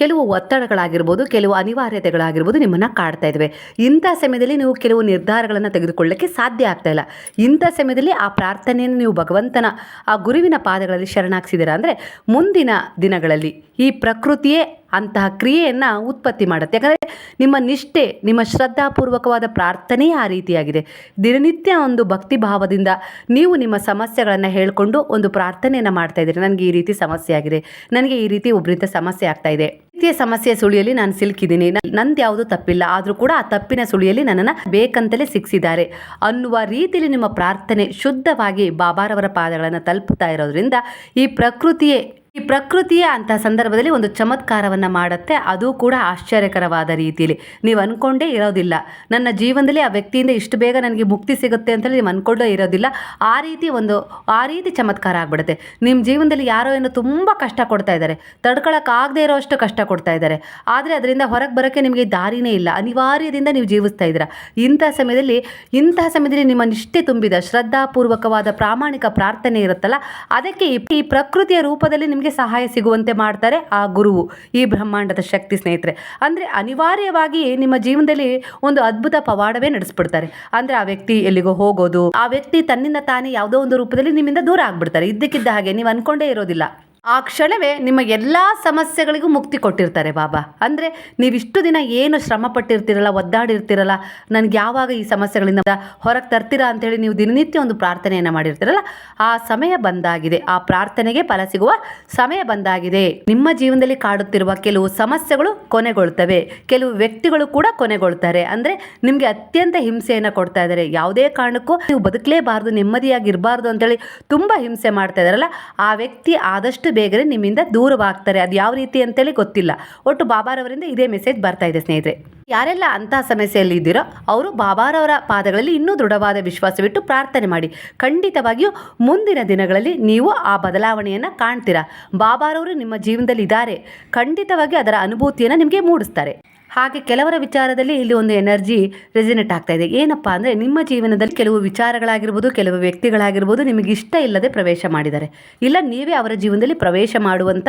ಕೆಲವು ಒತ್ತಡಗಳಾಗಿರ್ಬೋದು, ಕೆಲವು ಅನಿವಾರ್ಯತೆಗಳಾಗಿರ್ಬೋದು ನಿಮ್ಮನ್ನು ಕಾಡ್ತಾ ಇದ್ದಾವೆ ಇಂಥ ಸಮಯದಲ್ಲಿ ನೀವು ಕೆಲವು ನಿರ್ಧಾರಗಳನ್ನು ತೆಗೆದುಕೊಳ್ಳೋಕ್ಕೆ ಸಾಧ್ಯ ಆಗ್ತಾ ಇಲ್ಲ. ಇಂಥ ಸಮಯದಲ್ಲಿ ಆ ಪ್ರಾರ್ಥನೆಯನ್ನು ನೀವು ಭಗವಂತನ, ಆ ಗುರುವಿನ ಪಾದಗಳಲ್ಲಿ ಶರಣಾಗ್ಸಿದ್ದೀರಾ ಅಂದರೆ ಮುಂದಿನ ದಿನಗಳಲ್ಲಿ ಈ ಪ್ರಕೃತಿಯೇ ಅಂತಹ ಕ್ರಿಯೆಯನ್ನು ಉತ್ಪತ್ತಿ ಮಾಡುತ್ತೆ. ಯಾಕಂದರೆ ನಿಮ್ಮ ನಿಷ್ಠೆ, ನಿಮ್ಮ ಶ್ರದ್ಧಾಪೂರ್ವಕವಾದ ಪ್ರಾರ್ಥನೆಯೇ ಆ ರೀತಿಯಾಗಿದೆ. ದಿನನಿತ್ಯ ಒಂದು ಭಕ್ತಿ ಭಾವದಿಂದ ನೀವು ನಿಮ್ಮ ಸಮಸ್ಯೆಗಳನ್ನು ಹೇಳಿಕೊಂಡು ಒಂದು ಪ್ರಾರ್ಥನೆಯನ್ನು ಮಾಡ್ತಾ ಇದ್ದೀರಿ. ನನಗೆ ಈ ರೀತಿ ಸಮಸ್ಯೆ ಆಗಿದೆ. ನನಗೆ ಈ ರೀತಿ ಒಬ್ಬರಿಂದ ಸಮಸ್ಯೆ ಆಗ್ತಾ ಇದೆ. ರೀತಿಯ ಸಮಸ್ಯೆ ಸುಳಿಯಲ್ಲಿ ನಾನು ಸಿಲುಕಿದ್ದೀನಿ. ನಂದು ಯಾವುದು ತಪ್ಪಿಲ್ಲ. ಆದರೂ ಕೂಡ ಆ ತಪ್ಪಿನ ಸುಳಿಯಲ್ಲಿ ನನ್ನನ್ನು ಬೇಕಂತಲೇ ಸಿಕ್ಕಿಸಿದ್ದಾರೆ ಅನ್ನುವ ರೀತಿಯಲ್ಲಿ ನಿಮ್ಮ ಪ್ರಾರ್ಥನೆ ಶುದ್ಧವಾಗಿ ಬಾಬಾರವರ ಪಾದಗಳನ್ನು ತಲುಪುತ್ತಾ ಇರೋದ್ರಿಂದ ಈ ಪ್ರಕೃತಿಯೇ ಈ ಪ್ರಕೃತಿಯ ಅಂತ ಸಂದರ್ಭದಲ್ಲಿ ಒಂದು ಚಮತ್ಕಾರವನ್ನು ಮಾಡುತ್ತೆ. ಅದು ಕೂಡ ಆಶ್ಚರ್ಯಕರವಾದ ರೀತಿಯಲ್ಲಿ ನೀವು ಅಂದ್ಕೊಂಡೇ ಇರೋದಿಲ್ಲ. ನನ್ನ ಜೀವನದಲ್ಲಿ ಆ ವ್ಯಕ್ತಿಯಿಂದ ಇಷ್ಟು ಬೇಗ ನನಗೆ ಮುಕ್ತಿ ಸಿಗುತ್ತೆ ಅಂತೇಳಿ ನೀವು ಅಂದ್ಕೊಂಡೇ ಇರೋದಿಲ್ಲ. ಆ ರೀತಿ ಒಂದು, ಆ ರೀತಿ ಚಮತ್ಕಾರ ಆಗ್ಬಿಡುತ್ತೆ. ನಿಮ್ಮ ಜೀವನದಲ್ಲಿ ಯಾರೋ ಏನೋ ತುಂಬ ಕಷ್ಟ ಕೊಡ್ತಾ ಇದ್ದಾರೆ ತಡ್ಕೊಳಕ್ಕಾಗದೇ ಇರೋಷ್ಟು ಕಷ್ಟ ಕೊಡ್ತಾ ಇದ್ದಾರೆ ಆದರೆ ಅದರಿಂದ ಹೊರಗೆ ಬರೋಕ್ಕೆ ನಿಮಗೆ ದಾರಿನೇ ಇಲ್ಲ. ಅನಿವಾರ್ಯದಿಂದ ನೀವು ಜೀವಿಸ್ತಾ ಇದ್ದೀರಾ. ಇಂಥ ಸಮಯದಲ್ಲಿ ಇಂತಹ ಸಮಯದಲ್ಲಿ ನಿಮ್ಮ ನಿಷ್ಠೆ ತುಂಬಿದ ಶ್ರದ್ಧಾಪೂರ್ವಕವಾದ ಪ್ರಾಮಾಣಿಕ ಪ್ರಾರ್ಥನೆ ಇರುತ್ತಲ್ಲ, ಅದಕ್ಕೆ ಈ- ಪ್ರಕೃತಿಯ ರೂಪದಲ್ಲಿ ನಿಮಗೆ ಸಹಾಯ ಸಿಗುವಂತೆ ಮಾಡ್ತಾರೆ ಆ ಗುರುವು, ಈ ಬ್ರಹ್ಮಾಂಡದ ಶಕ್ತಿ ಸ್ನೇಹಿತರೆ. ಅಂದರೆ ಅನಿವಾರ್ಯವಾಗಿ ನಿಮ್ಮ ಜೀವನದಲ್ಲಿ ಒಂದು ಅದ್ಭುತ ಪವಾಡವೇ ನಡೆಸ್ಬಿಡ್ತಾರೆ. ಅಂದರೆ ಆ ವ್ಯಕ್ತಿ ಎಲ್ಲಿಗೋ ಹೋಗೋದು, ಆ ವ್ಯಕ್ತಿ ತನ್ನಿಂದ ತಾನೇ ಯಾವುದೋ ಒಂದು ರೂಪದಲ್ಲಿ ನಿಮ್ಮಿಂದ ದೂರ ಆಗ್ಬಿಡ್ತಾರೆ. ಇದ್ದಕ್ಕಿದ್ದ ಹಾಗೆ, ನೀವು ಅನ್ಕೊಂಡೇ ಇರೋದಿಲ್ಲ. ಆ ಕ್ಷಣವೇ ನಿಮ್ಮ ಎಲ್ಲ ಸಮಸ್ಯೆಗಳಿಗೂ ಮುಕ್ತಿ ಕೊಟ್ಟಿರ್ತಾರೆ ಬಾಬಾ. ಅಂದರೆ ನೀವಿಷ್ಟು ದಿನ ಏನು ಶ್ರಮ ಪಟ್ಟಿರ್ತೀರಲ್ಲ ಒದ್ದಾಡಿರ್ತೀರಲ್ಲ, ನನಗೆ ಯಾವಾಗ ಈ ಸಮಸ್ಯೆಗಳಿಂದ ಹೊರಗೆ ತರ್ತೀರಾ ಅಂತೇಳಿ ನೀವು ದಿನನಿತ್ಯ ಒಂದು ಪ್ರಾರ್ಥನೆಯನ್ನು ಮಾಡಿರ್ತೀರಲ್ಲ, ಆ ಸಮಯ ಬಂದಾಗಿದೆ. ಆ ಪ್ರಾರ್ಥನೆಗೆ ಫಲ ಸಿಗುವ ಸಮಯ ಬಂದಾಗಿದೆ. ನಿಮ್ಮ ಜೀವನದಲ್ಲಿ ಕಾಡುತ್ತಿರುವ ಕೆಲವು ಸಮಸ್ಯೆಗಳು ಕೊನೆಗೊಳ್ತವೆ. ಕೆಲವು ವ್ಯಕ್ತಿಗಳು ಕೂಡ ಕೊನೆಗೊಳ್ತಾರೆ. ಅಂದರೆ ನಿಮಗೆ ಅತ್ಯಂತ ಹಿಂಸೆಯನ್ನು ಕೊಡ್ತಾ ಇದ್ದಾರೆ ಯಾವುದೇ ಕಾರಣಕ್ಕೂ ನೀವು ಬದುಕಲೇಬಾರ್ದು, ನೆಮ್ಮದಿಯಾಗಿರಬಾರ್ದು ಅಂತೇಳಿ ತುಂಬ ಹಿಂಸೆ ಮಾಡ್ತಾ ಇದ್ದಾರಲ್ಲ ಆ ವ್ಯಕ್ತಿ ಆದಷ್ಟು ಬೇಗನೆ ನಿಮ್ಮಿಂದ ದೂರವಾಗ್ತಾರೆ. ಅದು ಯಾವ ರೀತಿ ಅಂತೇಳಿ ಗೊತ್ತಿಲ್ಲ. ಒಟ್ಟು ಬಾಬಾರವರಿಂದ ಇದೇ ಮೆಸೇಜ್ ಬರ್ತಾ ಇದೆ ಸ್ನೇಹಿತರೆ. ಯಾರೆಲ್ಲ ಅಂತಹ ಸಮಸ್ಯೆಯಲ್ಲಿ ಇದ್ದೀರೋ ಅವರು ಬಾಬಾರವರ ಪಾದಗಳಲ್ಲಿ ಇನ್ನೂ ದೃಢವಾದ ವಿಶ್ವಾಸವಿಟ್ಟು ಪ್ರಾರ್ಥನೆ ಮಾಡಿ. ಖಂಡಿತವಾಗಿಯೂ ಮುಂದಿನ ದಿನಗಳಲ್ಲಿ ನೀವು ಆ ಬದಲಾವಣೆಯನ್ನು ಕಾಣ್ತೀರಾ. ಬಾಬಾರವರು ನಿಮ್ಮ ಜೀವನದಲ್ಲಿ ಇದ್ದಾರೆ ಖಂಡಿತವಾಗಿ ಅದರ ಅನುಭೂತಿಯನ್ನು ನಿಮಗೆ ಮೂಡಿಸ್ತಾರೆ. ಹಾಗೆ ಕೆಲವರ ವಿಚಾರದಲ್ಲಿ ಇಲ್ಲಿ ಒಂದು ಎನರ್ಜಿ ರೆಸಿನೆಟ್ ಆಗ್ತಾ ಇದೆ. ಏನಪ್ಪ ಅಂದರೆ ನಿಮ್ಮ ಜೀವನದಲ್ಲಿ ಕೆಲವು ವಿಚಾರಗಳಾಗಿರ್ಬೋದು, ಕೆಲವು ವ್ಯಕ್ತಿಗಳಾಗಿರ್ಬೋದು ನಿಮಗೆ ಇಷ್ಟ ಇಲ್ಲದೆ ಪ್ರವೇಶ ಮಾಡಿದ್ದಾರೆ. ಇಲ್ಲ, ನೀವೇ ಅವರ ಜೀವನದಲ್ಲಿ ಪ್ರವೇಶ ಮಾಡುವಂಥ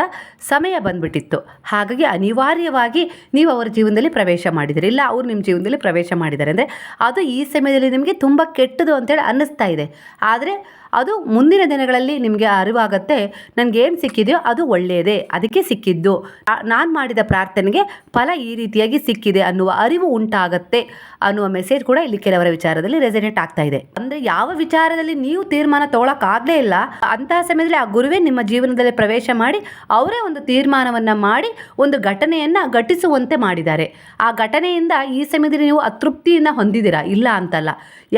ಸಮಯ ಬಂದ್ಬಿಟ್ಟಿತ್ತು. ಹಾಗಾಗಿ ಅನಿವಾರ್ಯವಾಗಿ ನೀವು ಅವರ ಜೀವನದಲ್ಲಿ ಪ್ರವೇಶ ಮಾಡಿದ್ದೀರಿ. ಇಲ್ಲ, ಅವರು ನಿಮ್ಮ ಜೀವನದಲ್ಲಿ ಪ್ರವೇಶ ಮಾಡಿದ್ದಾರೆ. ಅಂದರೆ ಅದು ಈ ಸಮಯದಲ್ಲಿ ನಿಮಗೆ ತುಂಬ ಕೆಟ್ಟದು ಅಂತೇಳಿ ಅನ್ನಿಸ್ತಾ ಇದೆ. ಆದರೆ ಅದು ಮುಂದಿನ ದಿನಗಳಲ್ಲಿ ನಿಮಗೆ ಅರಿವಾಗತ್ತೆ, ನನಗೇನು ಸಿಕ್ಕಿದೆಯೋ ಅದು ಒಳ್ಳೆಯದೇ ಅದಕ್ಕೆ ಸಿಕ್ಕಿದ್ದು. ನಾನು ಮಾಡಿದ ಪ್ರಾರ್ಥನೆಗೆ ಫಲ ಈ ರೀತಿಯಾಗಿ ಸಿಕ್ಕಿದೆ ಅನ್ನುವ ಅರಿವು ಉಂಟಾಗತ್ತೆ. ಅನ್ನುವ ಮೆಸೇಜ್ ಕೂಡ ಇಲ್ಲಿ ಕೆಲವರ ವಿಚಾರದಲ್ಲಿ ರೆಸಿಡೆಂಟ್ ಆಗ್ತಾ ಇದೆ. ಅಂದರೆ ಯಾವ ವಿಚಾರದಲ್ಲಿ ನೀವು ತೀರ್ಮಾನ ತೊಗೊಳಕ್ಕಾಗಲೇ ಇಲ್ಲ ಅಂತಹ ಸಮಯದಲ್ಲಿ ಆ ಗುರುವೇ ನಿಮ್ಮ ಜೀವನದಲ್ಲಿ ಪ್ರವೇಶ ಮಾಡಿ ಅವರೇ ಒಂದು ತೀರ್ಮಾನವನ್ನು ಮಾಡಿ ಒಂದು ಘಟನೆಯನ್ನು ಘಟಿಸುವಂತೆ ಮಾಡಿದ್ದಾರೆ. ಆ ಘಟನೆಯಿಂದ ಈ ಸಮಯದಲ್ಲಿ ನೀವು ಅತೃಪ್ತಿಯನ್ನು ಹೊಂದಿದ್ದೀರಾ? ಇಲ್ಲ ಅಂತಲ್ಲ.